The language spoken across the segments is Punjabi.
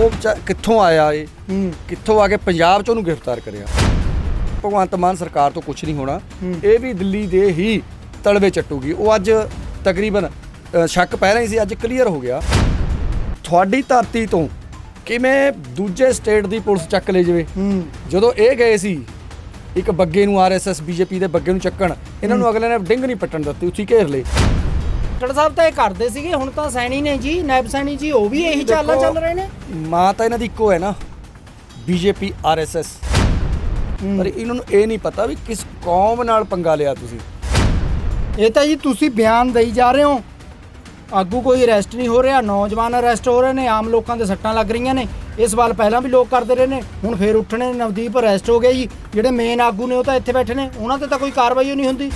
ਉਹ ਵਿਚਾ- ਕਿੱਥੋਂ ਆਇਆ ਏ ਹੂੰ। ਕਿੱਥੋਂ ਆ ਕੇ ਪੰਜਾਬ 'ਚ ਉਹਨੂੰ ਗ੍ਰਿਫਤਾਰ ਕਰਿਆ? ਭਗਵੰਤ ਮਾਨ ਸਰਕਾਰ ਤੋਂ ਕੁਝ ਨਹੀਂ ਹੋਣਾ। ਹੂੰ। ਇਹ ਵੀ ਦਿੱਲੀ ਦੇ ਹੀ ਤਲਵੇ ਚੱਟੂਗੀ। ਉਹ ਅੱਜ ਤਕਰੀਬਨ ਅ, ਸ਼ੱਕ ਪਹਿਲਾਂ ਹੀ ਸੀ ਅੱਜ ਕਲੀਅਰ ਹੋ ਗਿਆ। ਤੁਹਾਡੀ ਧਰਤੀ ਤੋਂ ਕਿਵੇਂ ਦੂਜੇ ਸਟੇਟ ਦੀ ਪੁਲਿਸ ਚੱਕ ਲੈ ਜਾਵੇ? ਹੂੰ। ਜਦੋਂ ਇਹ ਗਏ ਸੀ ਇੱਕ ਬੱਗੇ ਨੂੰ ਆਰਐਸਐਸ ਬੀਜੇਪੀ ਦੇ ਬੱਗੇ ਨੂੰ ਚੱਕਣ ਇਹਨਾਂ ਨੂੰ ਅਗਲੇ ਨੇ ਡਿੰਗ ਨਹੀਂ ਪੱਟਣ ਦਿੱਤੀ ਉੱਥੇ ਹੀ ਘੇਰ ਲਏ। ਡਾਕਟਰ ਸਾਹਿਬ ਤਾਂ ਇਹ ਕਰਦੇ ਸੀਗੇ ਹੁਣ ਤਾਂ ਸੈਣੀ ਨੇ ਜੀ ਨਾਇਬ ਸੈਣੀ ਜੀ ਉਹ ਵੀ ਇਹੀ ਚਾਲਾਂ ਚੱਲ ਰਹੇ ਨੇ। ਮਾਂ ਤਾਂ ਇਹਨਾਂ ਦੀ ਇੱਕੋ ਹੈ ਨਾ ਬੀਜੇਪੀ ਆਰਐਸਐਸ। ਪਰ ਇਹਨਾਂ ਨੂੰ ਇਹ ਨਹੀਂ ਪਤਾ ਵੀ ਕਿਸ ਕੌਮ ਨਾਲ ਪੰਗਾ ਲਿਆ ਤੁਸੀਂ। ਇਹ ਤਾਂ ਜੀ ਤੁਸੀਂ ਬਿਆਨ ਦੇਈ ਜਾ ਰਹੇ ਹੋ। ਆਗੂ ਕੋਈ ਅਰੈਸਟ ਨਹੀਂ ਹੋ ਰਿਹਾ ਨੌਜਵਾਨ ਅਰੈਸਟ ਹੋ ਰਹੇ ਨੇ ਆਮ ਲੋਕਾਂ ਦੇ ਸੱਟਾਂ ਲੱਗ ਰਹੀਆਂ ਨੇ। ਇਹ ਸਵਾਲ ਪਹਿਲਾਂ ਵੀ ਲੋਕ ਕਰਦੇ ਰਹੇ ਨੇ ਹੁਣ ਫੇਰ ਉੱਠਣੇ ਨਵਦੀਪ ਅਰੈਸਟ ਹੋ ਗਿਆ ਜੀ। ਜਿਹੜੇ ਮੇਨ ਆਗੂ ਨੇ ਉਹ ਤਾਂ ਇੱਥੇ ਬੈਠੇ ਨੇ ਉਹਨਾਂ ਤੇ ਤਾਂ ਕੋਈ ਕਾਰਵਾਈ ਨਹੀਂ ਹੁੰਦੀ।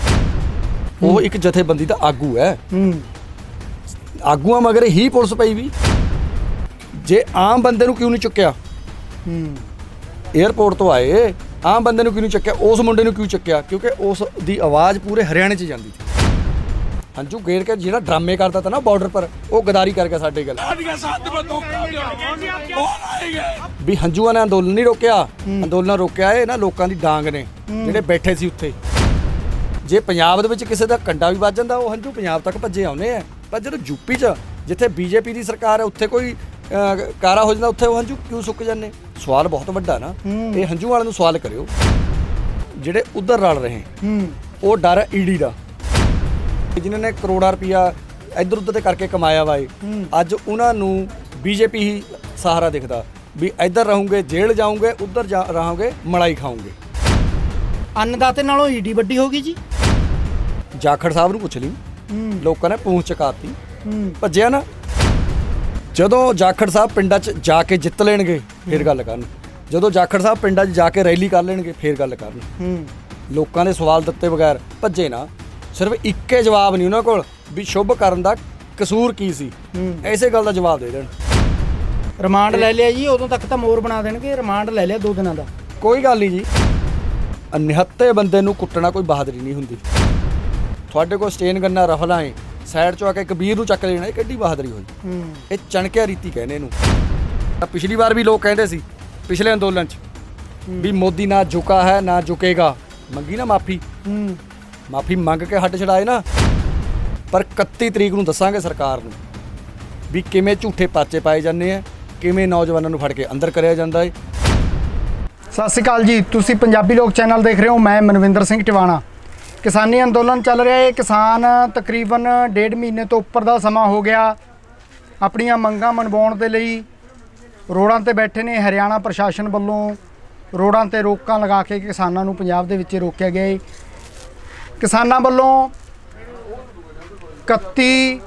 ਉਹ ਇੱਕ ਜਥੇਬੰਦੀ ਦਾ ਆਗੂ ਹੈ। ਹੂੰ। ਆਗੂਆਂ ਮਗਰ ਹੀ ਪੁਲਿਸ ਪਈ ਵੀ। ਜੇ ਆਮ ਬੰਦੇ ਨੂੰ ਕਿਉਂ ਨਹੀਂ ਚੁੱਕਿਆ? ਹੂੰ। 에ਅਰਪੋਰਟ ਤੋਂ ਆਏ ਆਮ ਬੰਦੇ ਨੂੰ ਕਿਉਂ ਨਹੀਂ ਚੱਕਿਆ? ਉਸ ਮੁੰਡੇ ਨੂੰ ਕਿਉਂ ਚੱਕਿਆ? ਕਿਉਂਕਿ ਉਸ ਦੀ ਆਵਾਜ਼ ਪੂਰੇ ਹਰਿਆਣੇ 'ਚ ਜਾਂਦੀ ਸੀ। ਹੰਝੂ ਗੇੜ ਕੇ ਜਿਹੜਾ ਡਰਾਮੇ ਕਰਦਾ ਤਾ ਨਾ ਬਾਰਡਰ ਪਰ ਉਹ ਗਦਾਰੀ ਕਰ ਗਿਆ ਸਾਡੇ ਗੱਲ ਵੀ ਹੰਝੂਆਂ ਨੇ ਅੰਦੋਲਨ ਨਹੀਂ ਰੋਕਿਆ। ਅੰਦੋਲਨ ਰੋਕਿਆ ਇਹ ਨਾ ਲੋਕਾਂ ਦੀ ਡਾਂਗ ਨੇ ਜਿਹੜੇ ਬੈਠੇ ਸੀ ਉੱਥੇ। ਜੇ ਪੰਜਾਬ ਦੇ ਵਿੱਚ ਕਿਸੇ ਦਾ ਕੰਡਾ ਵੀ ਵੱਜ ਜਾਂਦਾ ਉਹ ਹੰਝੂ ਪੰਜਾਬ ਤੱਕ ਭੱਜੇ ਆਉਨੇ ਆ। ਪਰ ਜਦੋਂ ਯੂਪੀ 'ਚ ਜਿੱਥੇ ਬੀਜੇਪੀ ਦੀ ਸਰਕਾਰ ਹੈ ਉੱਥੇ ਕੋਈ ਕਾਰਾ ਹੋ ਜਾਂਦਾ ਉੱਥੇ ਉਹ ਹੰਝੂ ਕਿਉਂ ਸੁੱਕ ਜਾਂਦੇ? ਸਵਾਲ ਬਹੁਤ ਵੱਡਾ ਨਾ। ਇਹ ਹੰਝੂ ਵਾਲਿਆਂ ਨੂੰ ਸਵਾਲ ਕਰਿਓ। ਜਿਹੜੇ ਉਧਰ ਰਲ ਰਹੇ ਹੂੰ ਉਹ ਡਰ ਈਡੀ ਦਾ। ਜਿਨ੍ਹਾਂ ਨੇ ਕਰੋੜਾਂ ਰੁਪਇਆ ਇੱਧਰ ਉੱਧਰ ਤੇ ਕਰਕੇ ਕਮਾਇਆ ਵਾ ਏ ਹੂੰ। ਅੱਜ ਉਹਨਾਂ ਨੂੰ ਬੀਜੇਪੀ ਹੀ ਸਹਾਰਾ ਦਿਖਦਾ ਵੀ ਇੱਧਰ ਰਹੋਗੇ ਜੇਲ੍ਹ ਜਾਓਗੇ ਉੱਧਰ ਜਾ ਰਹੋਗੇ ਮਲਾਈ ਖਾਓਗੇ। ਅੰਨਦਾਤੇ ਨਾਲੋਂ ਈਡੀ ਵੱਡੀ ਹੋ ਗਈ ਜੀ। ਜਾਖੜ ਸਾਹਿਬ ਨੂੰ ਪੁੱਛ ਲਈ। ਲੋਕਾਂ ਨੇ ਪੂੰਛ ਚਕਾਤੀ। ਭੱਜਿਆ ਨਾ ਜਦੋਂ ਜਾਖੜ ਸਾਹਿਬ ਪਿੰਡਾਂ 'ਚ ਜਾ ਕੇ ਜਿੱਤ ਲੈਣਗੇ ਫਿਰ ਗੱਲ ਕਰਨ। ਜਦੋਂ ਜਾਖੜ ਸਾਹਿਬ ਪਿੰਡਾਂ 'ਚ ਜਾ ਕੇ ਰੈਲੀ ਕਰ ਲੈਣਗੇ ਫਿਰ ਗੱਲ ਕਰਨ। ਲੋਕਾਂ ਦੇ ਸਵਾਲ ਦਿੱਤੇ ਬਗੈਰ ਭੱਜੇ ਨਾ। ਸਿਰਫ ਇੱਕੇ ਜਵਾਬ ਨਹੀਂ ਉਹਨਾਂ ਕੋਲ ਵੀ ਸ਼ੁਭ ਕਰਨ ਦਾ ਕਸੂਰ ਕੀ ਸੀ। ਐਸੇ ਗੱਲ ਦਾ ਜਵਾਬ ਦੇ ਦੇਣ। ਰਿਮਾਂਡ ਲੈ ਲਿਆ ਜੀ ਉਦੋਂ ਤੱਕ ਤਾਂ ਮੋਰ ਬਣਾ ਦੇਣਗੇ ਰਿਮਾਂਡ ਲੈ ਲਿਆ 2 ਦਿਨਾਂ ਦਾ। ਕੋਈ ਗੱਲ ਨਹੀਂ ਜੀ। ਅਨਹੱਤੇ ਬੰਦੇ ਨੂੰ ਕੁੱਟਣਾ ਕੋਈ ਬਹਾਦਰੀ ਨਹੀਂ ਹੁੰਦੀ। ਤੁਹਾਡੇ ਕੋਲ ਸਟੇਨ ਗੰਨਾ ਰਫਲਾਂ ਏ ਸਾਈਡ ਚੋਂ ਆ ਕੇ ਕਬੀਰ ਨੂੰ ਚੱਕ ਲੈਣਾ ਇਹ ਕਿੱਡੀ ਬਹਾਦਰੀ ਹੋਈ। ਹੂੰ। ਇਹ ਚਣਕਿਆ ਰੀਤੀ ਕਹਿੰਦੇ ਇਹਨੂੰ। ਤਾਂ ਪਿਛਲੀ ਵਾਰ ਵੀ ਲੋਕ ਕਹਿੰਦੇ ਸੀ ਪਿਛਲੇ ਅੰਦੋਲਨ 'ਚ ਵੀ ਮੋਦੀ ਨਾ ਝੁਕਾ ਹੈ ਨਾ ਝੁਕੇਗਾ। ਮੰਗੀ ਨਾ ਮਾਫੀ। ਹੂੰ। ਮਾਫੀ ਮੰਗ ਕੇ ਹੱਡ ਛੜਾਏ ਨਾ। ਪਰ 31 ਤਰੀਕ ਨੂੰ ਦੱਸਾਂਗੇ ਸਰਕਾਰ ਨੂੰ ਵੀ ਕਿਵੇਂ ਝੂਠੇ ਪਾਚੇ ਪਾਏ ਜਾਂਦੇ ਆ ਕਿਵੇਂ ਨੌਜਵਾਨਾਂ ਨੂੰ ਫੜ ਕੇ ਅੰਦਰ ਕਰਿਆ ਜਾਂਦਾ ਏ ਸਤਿ ਸ਼੍ਰੀ ਅਕਾਲ ਜੀ। ਤੁਸੀਂ ਪੰਜਾਬੀ ਲੋਕ ਚੈਨਲ ਦੇਖ ਰਹੇ ਹੋ, ਮੈਂ ਮਨਵਿੰਦਰ ਸਿੰਘ ਟਿਵਾਣਾ। ਕਿਸਾਨੀ ਅੰਦੋਲਨ ਚੱਲ ਰਿਹਾ ਹੈ ਕਿਸਾਨ ਤਕਰੀਬਨ ਡੇਢ ਮਹੀਨੇ ਤੋਂ ਉੱਪਰ ਦਾ ਸਮਾਂ ਹੋ ਗਿਆ। ਆਪਣੀਆਂ ਮੰਗਾਂ ਮਨਵਾਉਣ ਦੇ ਲਈ ਰੋਡਾਂ ਤੇ ਬੈਠੇ ਨੇ ਹਰਿਆਣਾ ਪ੍ਰਸ਼ਾਸਨ ਵੱਲੋਂ। ਰੋਡਾਂ ਤੇ ਰੋਕਾਂ ਲਗਾ ਕੇ ਕਿਸਾਨਾਂ ਨੂੰ ਪੰਜਾਬ ਦੇ ਵਿੱਚ ਰੋਕਿਆ ਗਿਆ ਹੈ ਕਿਸਾਨਾਂ ਵੱਲੋਂ 31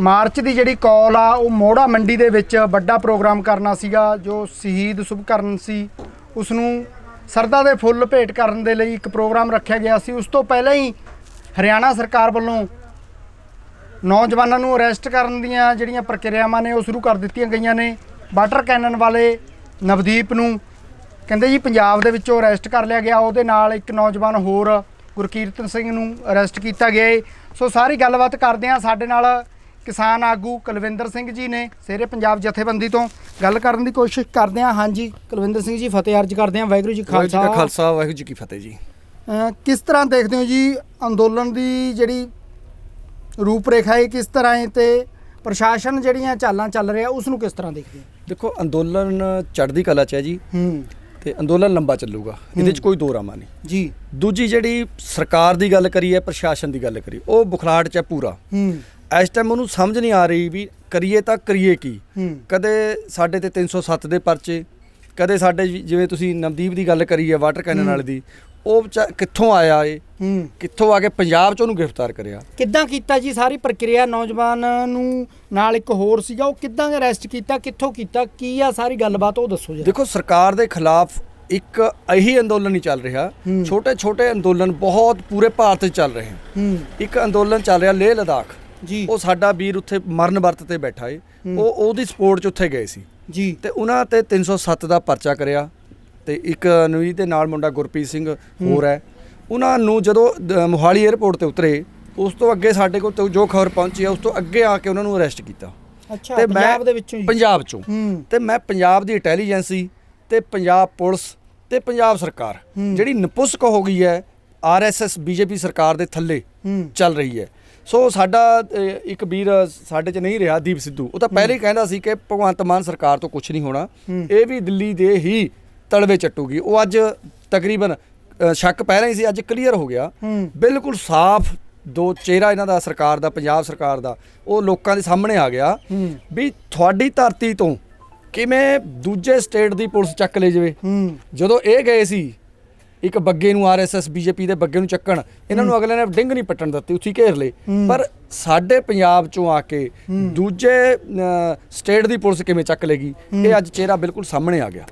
ਮਾਰਚ ਦੀ ਜਿਹੜੀ ਕਾਲ ਆ, ਉਹ ਮੋੜਾ ਮੰਡੀ ਦੇ ਵਿੱਚ ਵੱਡਾ ਪ੍ਰੋਗਰਾਮ ਕਰਨਾ ਸੀਗਾ, ਜੋ ਸ਼ਹੀਦ ਸੁਭਕਰਨ ਸੀ। ਉਸ ਨੂੰ ਸਰਦਾ ਦੇ ਫੁੱਲ ਭੇਟ ਕਰਨ ਦੇ ਲਈ ਇੱਕ ਪ੍ਰੋਗਰਾਮ ਰੱਖਿਆ ਗਿਆ ਸੀ। ਉਸ ਤੋਂ ਪਹਿਲਾਂ ਹੀ ਹਰਿਆਣਾ ਸਰਕਾਰ ਵੱਲੋਂ ਨੌਜਵਾਨਾਂ ਨੂੰ ਅਰੈਸਟ ਕਰਨ ਦੀਆਂ ਜਿਹੜੀਆਂ ਪ੍ਰਕਿਰਿਆਵਾਂ ਨੇ, ਉਹ ਸ਼ੁਰੂ ਕਰ ਦਿੱਤੀਆਂ ਗਈਆਂ ਨੇ। ਵਾਟਰ ਕੈਨਨ ਵਾਲੇ ਨਵਦੀਪ ਨੂੰ ਕਹਿੰਦੇ ਜੀ ਪੰਜਾਬ ਦੇ ਵਿੱਚੋਂ ਅਰੈਸਟ ਕਰ ਲਿਆ ਗਿਆ। ਉਹਦੇ ਨਾਲ ਇੱਕ ਨੌਜਵਾਨ ਹੋਰ ਗੁਰਕੀਰਤਨ ਸਿੰਘ ਨੂੰ ਅਰੈਸਟ ਕੀਤਾ ਗਿਆ ਏ। ਸੋ ਸਾਰੀ ਗੱਲਬਾਤ ਕਰਦੇ ਹਾਂ। ਸਾਡੇ ਨਾਲ ਕਿਸਾਨ ਆਗੂ ਕੁਲਵਿੰਦਰ ਸਿੰਘ ਜੀ ਨੇ ਸੇਰੇ ਪੰਜਾਬ ਜਥੇਬੰਦੀ ਤੋਂ ਗੱਲ ਕਰਨ ਦੀ ਕੋਸ਼ਿਸ਼ ਕਰਦੇ ਹਾਂ। ਹਾਂਜੀ ਕੁਲਵਿੰਦਰ ਸਿੰਘ ਜੀ ਫਤਿਹ ਅਰਜ ਕਰਦੇ ਹਾਂ। ਵਾਹਿਗੁਰੂ ਜੀ ਵਾਹਿਗੁਰੂ ਜੀ ਕਾ ਖਾਲਸਾ। ਖਾਲਸਾ ਵਾਹਿਗੁਰੂ ਜੀ ਕੀ ਫਤਿਹ ਜੀ। ਕਿਸ ਤਰ੍ਹਾਂ ਦੇਖਦੇ ਹੋ ਜੀ ਅੰਦੋਲਨ ਦੀ ਜਿਹੜੀ ਰੂਪਰੇਖਾ ਹੈ ਕਿਸ ਤਰ੍ਹਾਂ ਹੈ ਤੇ ਪ੍ਰਸ਼ਾਸਨ ਜਿਹੜੀਆਂ ਚਾਲਾਂ ਚੱਲ ਰਿਹਾ ਉਸ ਨੂੰ ਕਿਸ ਤਰ੍ਹਾਂ ਦੇਖਦੇ ਹੋ? ਦੇਖੋ ਅੰਦੋਲਨ ਚੜ੍ਹਦੀ ਕਲਾ 'ਚ ਹੈ ਜੀ ਹੂੰ। ਤੇ ਅੰਦੋਲਨ ਲੰਬਾ ਚੱਲੂਗਾ। ਇਹਦੇ 'ਚ ਕੋਈ ਦੋ ਰਾਮਾ ਨਹੀਂ। ਜੀ। ਦੂਜੀ ਜਿਹੜੀ ਸਰਕਾਰ ਦੀ ਗੱਲ ਕਰੀਏ ਪ੍ਰਸ਼ਾਸਨ ਦੀ ਗੱਲ ਕਰੀਏ ਉਹ ਬੁਖਲਾੜ 'ਚ ਹੈ ਪੂਰਾ। ਹੂੰ। ਇਸ ਟਾਈਮ ਉਹਨੂੰ ਸਮਝ ਨਹੀਂ ਆ ਰਹੀ ਵੀ ਕਰੀਏ ਤਾਂ ਕਰੀਏ ਕੀ। ਹੂੰ। ਕਦੇ ਸਾਡੇ ਤੇ 307 ਦੇ ਪਰਚੇ ਕਦੇ ਸਾਡੇ ਜਿਵੇਂ ਤੁਸੀਂ ਨਵਦੀਪ ਦੀ ਗੱਲ ਕਰੀ ਹੈ ਵਾਟਰ ਕੈਨਨ ਵਾਲੇ ਦੀ ਉਹ ਕਿੱਥੋਂ ਆਇਆ ਏ ਹੂੰ। ਕਿੱਥੋਂ ਆ ਕੇ ਪੰਜਾਬ 'ਚ ਉਹਨੂੰ ਗ੍ਰਿਫਤਾਰ ਕਰਿਆ? ਕਿੱਦਾਂ ਕੀਤਾ ਜੀ? ਸਾਰੀ ਪ੍ਰਕਿਰਿਆ ਨੌਜਵਾਨ ਨੂੰ ਨਾਲ ਇੱਕ ਹੋਰ ਸੀਗਾ ਉਹ ਕਿੱਦਾਂ ਅਰੈਸਟ ਕੀਤਾ? ਕਿੱਥੋਂ ਕੀਤਾ? ਕੀ ਆ ਸਾਰੀ ਗੱਲਬਾਤ? ਉਹ ਦੱਸੋ ਜੀ ਦੇਖੋ ਸਰਕਾਰ ਦੇ ਖਿਲਾਫ ਇੱਕ ਇਹੀ ਅੰਦੋਲਨ ਨਹੀਂ ਚੱਲ ਰਿਹਾ। ਹੂੰ। ਛੋਟੇ ਛੋਟੇ ਅੰਦੋਲਨ ਬਹੁਤ ਪੂਰੇ ਭਾਰਤ 'ਚ ਚੱਲ ਰਹੇ ਹਨ। ਹੂੰ। ਇੱਕ ਅੰਦੋਲਨ ਚੱਲ ਰਿਹਾ ਲੇਹ ਲਦਾਖ ਜੀ। ਉਹ ਸਾਡਾ ਵੀਰ ਉੱਥੇ ਮਰਨ ਵਰਤ ਤੇ ਬੈਠਾ ਏ। ਉਹ ਉਹਦੀ ਸਪੋਰਟ 'ਚ ਉੱਥੇ ਗਏ ਸੀ। ਜੀ। ਤੇ ਉਹਨਾਂ ਤੇ 307 ਦਾ ਪਰਚਾ ਕਰਿਆ। ਤੇ ਇੱਕ ਨਵੀਂ ਦੇ ਨਾਲ ਮੁੰਡਾ ਗੁਰਪ੍ਰੀਤ ਸਿੰਘ ਹੋਰ ਹੈ। ਉਹਨਾਂ ਨੂੰ ਜਦੋਂ ਮੋਹਾਲੀ 에ਅਰਪੋਰਟ ਤੇ ਉਤਰੇ ਉਸ ਤੋਂ ਅੱਗੇ ਸਾਡੇ ਕੋਲ ਜੋ ਖਬਰ ਪਹੁੰਚੀ ਹੈ ਉਸ ਤੋਂ ਅੱਗੇ ਆ ਕੇ ਉਹਨਾਂ ਨੂੰ ਅਰੈਸਟ ਕੀਤਾ। ਅੱਛਾ, ਮੈਂ- ਪੰਜਾਬ ਦੇ ਵਿੱਚੋਂ? ਪੰਜਾਬ ਚੋਂ। ਤੇ ਮੈਂ ਪੰਜਾਬ ਦੀ ਇੰਟੈਲੀਜੈਂਸੀ ਤੇ ਪੰਜਾਬ ਪੁਲਿਸ ਤੇ ਪੰਜਾਬ ਸਰਕਾਰ। ਜਿਹੜੀ ਨਪੁਸਕ ਹੋ ਗਈ ਹੈ ਆਰਐਸਐਸ ਬੀਜੇਪੀ ਸਰਕਾਰ ਦੇ ਥੱਲੇ ਚੱਲ ਰਹੀ ਹੈ। ਸੋ ਸਾਡਾ ਇੱਕ ਵੀਰ ਸਾਡੇ ਚ ਨਹੀਂ ਰਿਹਾ ਦੀਪ ਸਿੱਧੂ। ਉਹ ਤਾਂ ਪਹਿਲੇ ਹੀ ਕਹਿੰਦਾ ਸੀ ਕਿ ਭਗਵੰਤ ਮਾਨ ਸਰਕਾਰ ਤੋਂ ਕੁਝ ਨਹੀਂ ਹੋਣਾ। ਇਹ ਵੀ ਦਿੱਲੀ ਦੇ ਹੀ ਤਲਵੇ ਚੱਟੂਗੀ। ਉਹ ਅੱਜ ਤਕਰੀਬਨ ਸ਼ੱਕ ਪਹਿਲਾਂ ਹੀ ਸੀ ਅੱਜ ਕਲੀਅਰ ਹੋ ਗਿਆ। ਬਿਲਕੁਲ ਸਾਫ਼ ਦੋ ਚਿਹਰਾ ਇਹਨਾਂ ਦਾ ਸਰਕਾਰ ਦਾ ਪੰਜਾਬ ਸਰਕਾਰ ਦਾ ਉਹ ਲੋਕਾਂ ਦੇ ਸਾਹਮਣੇ ਆ ਗਿਆ। ਵੀ ਤੁਹਾਡੀ ਧਰਤੀ ਤੋਂ ਕਿਵੇਂ ਦੂਜੇ ਸਟੇਟ ਦੀ ਪੁਲਿਸ ਚੱਕ ਲੈ ਜਾਵੇ। ਜਦੋਂ ਇਹ ਗਏ ਸੀ ਇੱਕ ਬੱਗੇ ਨੂੰ ਆਰਐਸਐਸ ਬੀਜੇਪੀ ਦੇ ਬੱਗੇ ਨੂੰ ਚੱਕਣ ਇਹਨਾਂ ਨੂੰ ਅਗਲੇ ਨੇ ਡਿੰਗ ਨਹੀਂ ਪੱਟਣ ਦਿੱਤੀ ਉੱਥੇ ਘੇਰ ਲਏ। ਪਰ ਸਾਡੇ ਪੰਜਾਬ ਚੋਂ ਆ ਕੇ ਦੂਜੇ ਸਟੇਟ ਦੀ ਪੁਲਿਸ ਕਿਵੇਂ ਚੱਕ ਲੇਗੀ ਇਹ ਅੱਜ ਚਿਹਰਾ ਬਿਲਕੁਲ ਸਾਹਮਣੇ ਆ ਗਿਆ।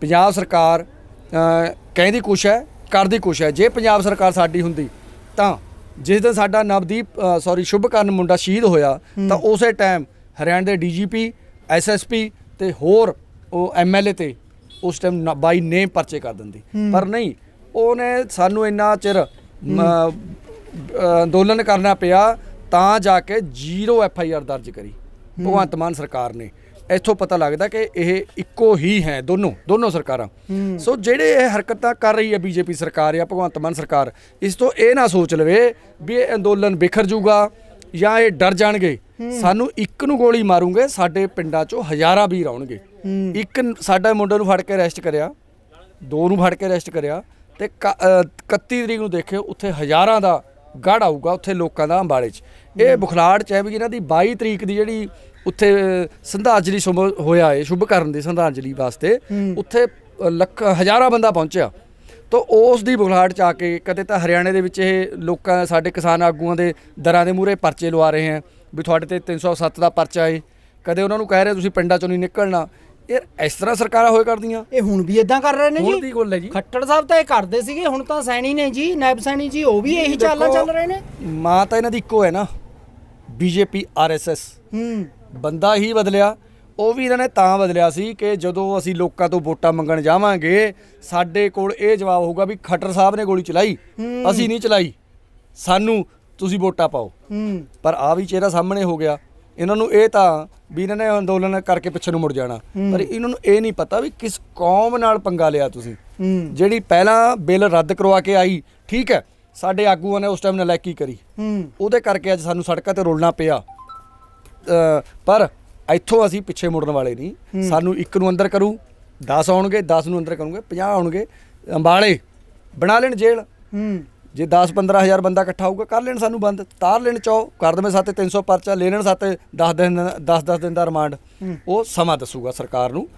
ਪੰਜਾਬ ਸਰਕਾਰ ਕਹਿੰਦੀ ਕੁਛ ਹੈ ਕਰਦੀ ਕੁਛ ਹੈ। ਜੇ ਪੰਜਾਬ ਸਰਕਾਰ ਸਾਡੀ ਹੁੰਦੀ ਤਾਂ ਜਿਸ ਦਿਨ ਸਾਡਾ ਨਵਦੀਪ ਸੌਰੀ ਸ਼ੁਭਕਰਨ ਮੁੰਡਾ ਸ਼ਹੀਦ ਹੋਇਆ ਤਾਂ ਉਸੇ ਟਾਈਮ ਹਰਿਆਣਾ ਦੇ ਡੀਜੀਪੀ ਐਸਐਸਪੀ ਤੇ ਹੋਰ ਉਹ ਐਮਐਲਏ ਤੇ ਉਸ ਟਾਈਮ ਬਾਈ ਨੇਮ ਪਰਚੇ ਕਰ ਦਿੰਦੀ। ਪਰ ਨਹੀਂ ਉਹਨੇ ਸਾਨੂੰ ਇੰਨਾ ਚਿਰ ਅੰਦੋਲਨ ਕਰਨਾ ਪਿਆ ਤਾਂ ਜਾ ਕੇ ਜ਼ੀਰੋ ਐਫ ਆਈ ਆਰ ਦਰਜ ਕਰੀ ਭਗਵੰਤ ਮਾਨ ਸਰਕਾਰ ਨੇ। ਇੱਥੋਂ ਪਤਾ ਲੱਗਦਾ ਕਿ ਇਹ ਇੱਕੋ ਹੀ ਹੈ ਦੋਨੋਂ ਦੋਨੋਂ ਸਰਕਾਰਾਂ। ਸੋ ਜਿਹੜੇ ਇਹ ਹਰਕਤਾਂ ਕਰ ਰਹੀ ਹੈ ਬੀਜੇਪੀ ਸਰਕਾਰ ਜਾਂ ਭਗਵੰਤ ਮਾਨ ਸਰਕਾਰ ਇਸ ਤੋਂ ਇਹ ਨਾ ਸੋਚ ਲਵੇ ਵੀ ਇਹ ਅੰਦੋਲਨ ਬਿਖਰ ਜਾਊਗਾ ਜਾਂ ਇਹ ਡਰ ਜਾਣਗੇ। ਸਾਨੂੰ ਇੱਕ ਨੂੰ ਗੋਲੀ ਮਾਰੂਗੇ ਸਾਡੇ ਪਿੰਡਾਂ ਚੋਂ ਹਜ਼ਾਰਾਂ ਵੀਰ ਆਉਣਗੇ। ਇੱਕ ਸਾਡਾ ਮੁੰਡੇ ਨੂੰ ਫੜ ਕੇ ਅਰੈਸਟ ਕਰਿਆ ਦੋ ਨੂੰ ਫੜ ਕੇ ਅਰੈਸਟ ਕਰਿਆ ਤੇ ਕ- ਅ, 31 ਤਰੀਕ ਨੂੰ ਦੇਖਿਓ ਉੱਥੇ ਹਜ਼ਾਰਾਂ ਦਾ ਗੜ ਆਊਗਾ ਉੱਥੇ ਲੋਕਾਂ ਦਾ ਅੰਬਾਲੇ 'ਚ। ਇਹ ਬੁਖਲਾੜ ਚ ਹੈ ਵੀ ਇਹਨਾਂ ਦੀ 22 ਤਰੀਕ ਦੀ ਜਿਹੜੀ ਉੱਥੇ ਸਮਾਰੋਹ ਹੋਇਆ ਹੈ ਸ਼ੁਭ ਕਰਨ ਦੀ ਸ਼ਰਧਾਂਜਲੀ ਵਾਸਤੇ। ਉੱਥੇ ਲੱਖ ਹਜ਼ਾਰਾਂ ਬੰਦਾ ਪਹੁੰਚਿਆ। ਤਾਂ ਉਸ ਦੀ ਬੁਖਲਾੜ ਚ ਆ ਕੇ ਕਦੇ ਤਾਂ ਹਰਿਆਣੇ ਦੇ ਵਿੱਚ ਇਹ ਲੋਕਾਂ ਸਾਡੇ ਕਿਸਾਨ ਆਗੂਆਂ ਦੇ ਦਰਾਂ ਦੇ ਮੂਹਰੇ ਪਰਚੇ ਲਵਾ ਰਹੇ ਹੈ ਵੀ ਤੁਹਾਡੇ ਤੇ 307 ਦਾ ਪਰਚਾ ਹੈ ਕਦੇ ਉਹਨਾਂ ਨੂੰ ਕਹਿ ਰਹੇ ਤੁਸੀਂ ਪਿੰਡਾਂ ਚੋਂ ਨਹੀਂ ਨਿਕਲਣਾ। ਇਹ ਇਸ ਤਰ੍ਹਾਂ ਸਰਕਾਰਾਂ ਹੋਏ ਕਰਦੀਆਂ। ਇਹ ਹੁਣ ਵੀ ਇਦਾਂ ਕਰ ਰਹੇ ਨੇ ਜੀ? ਦੀ ਗੱਲ ਹੈ ਜੀ? ਖੱਟੜ ਸਾਹਿਬ ਤਾਂ ਇਹ ਕਰਦੇ ਸੀਗੇ ਹੁਣ ਤਾਂ ਸੈਣੀ ਨੇ ਜੀ ਨਾਇਬ ਸੈਣੀ ਜੀ ਉਹ ਵੀ ਇਹੀ ਚਾਲਾਂ ਚੱਲ ਰਹੇ ਨੇ। ਮਾਂ ਤਾਂ ਇਹਨਾਂ ਦੀ ਇੱਕੋ ਹੈ ਨਾ ਬੀਜੇਪੀ ਆਰਐਸਐਸ ਹੂੰ। ਬੰਦਾ ਹੀ ਬਦਲਿਆ ਉਹ ਵੀ ਇਹਨਾਂ ਨੇ ਤਾਂ ਬਦਲਿਆ ਸੀ ਕਿ ਜਦੋਂ ਅਸੀਂ ਲੋਕਾਂ ਤੋਂ ਵੋਟਾਂ ਮੰਗਣ ਜਾਵਾਂਗੇ ਸਾਡੇ ਕੋਲ ਇਹ ਜਵਾਬ ਹੋਊਗਾ ਵੀ ਖੱਟਰ ਸਾਹਿਬ ਨੇ ਗੋਲੀ ਚਲਾਈ। ਅਸੀਂ ਨਹੀਂ ਚਲਾਈ। ਸਾਨੂੰ ਤੁਸੀਂ ਵੋਟਾਂ ਪਾਓ। ਹੂੰ। ਪਰ ਆ ਵੀ ਚਿਹਰਾ ਸਾਹਮਣੇ ਹੋ ਗਿਆ। ਇਹਨਾਂ ਨੂੰ ਇਹ ਤਾਂ ਵੀ ਇਹਨਾਂ ਨੇ ਅੰਦੋਲਨ ਕਰਕੇ ਪਿੱਛੇ ਨੂੰ ਮੁੜ ਜਾਣਾ। ਪਰ ਇਹਨਾਂ ਨੂੰ ਇਹ ਨਹੀਂ ਪਤਾ ਵੀ ਕਿਸ ਕੌਮ ਨਾਲ ਪੰਗਾ ਲਿਆ ਤੁਸੀਂ। ਜਿਹੜੀ ਪਹਿਲਾਂ ਬਿੱਲ ਰੱਦ ਕਰਵਾ ਕੇ ਆਈ ਠੀਕ ਹੈ ਸਾਡੇ ਆਗੂਆਂ ਨੇ ਉਸ ਟਾਈਮ ਨਲਾਇਕੀ ਕਰੀ। ਉਹਦੇ ਕਰਕੇ ਅੱਜ ਸਾਨੂੰ ਸੜਕਾਂ ਤੇ ਰੋਲਣਾ ਪਿਆ। ਪਰ ਇੱਥੋਂ ਅਸੀਂ ਪਿੱਛੇ ਮੁੜਨ ਵਾਲੇ ਨਹੀਂ। ਸਾਨੂੰ ਇੱਕ ਨੂੰ ਅੰਦਰ ਕਰੂ 10 ਆਉਣਗੇ 10 ਨੂੰ ਅੰਦਰ ਕਰੂਗੇ 50 ਆਉਣਗੇ ਅੰਬਾਲੇ ਬਣਾ ਲੈਣ ਜੇਲ੍ਹ। ਜੇ 10 15000 ਬੰਦਾ ਇਕੱਠਾ ਹੋਊਗਾ ਕਰ ਲੈਣ ਸਾਨੂੰ ਬੰਦ ਤਾਰ ਲੈਣ ਚੋ ਕਰ ਦਵੇਂ ਸਾਤੇ 300 ਪਰਚਾ ਲੈ ਲੈਣ ਸਾਤੇ 10 ਦਿਨ 10 10 ਦਿਨ ਦਾ ਰਿਮਾਂਡ। ਉਹ ਸਮਾਂ ਦੱਸੂਗਾ ਸਰਕਾਰ ਨੂੰ।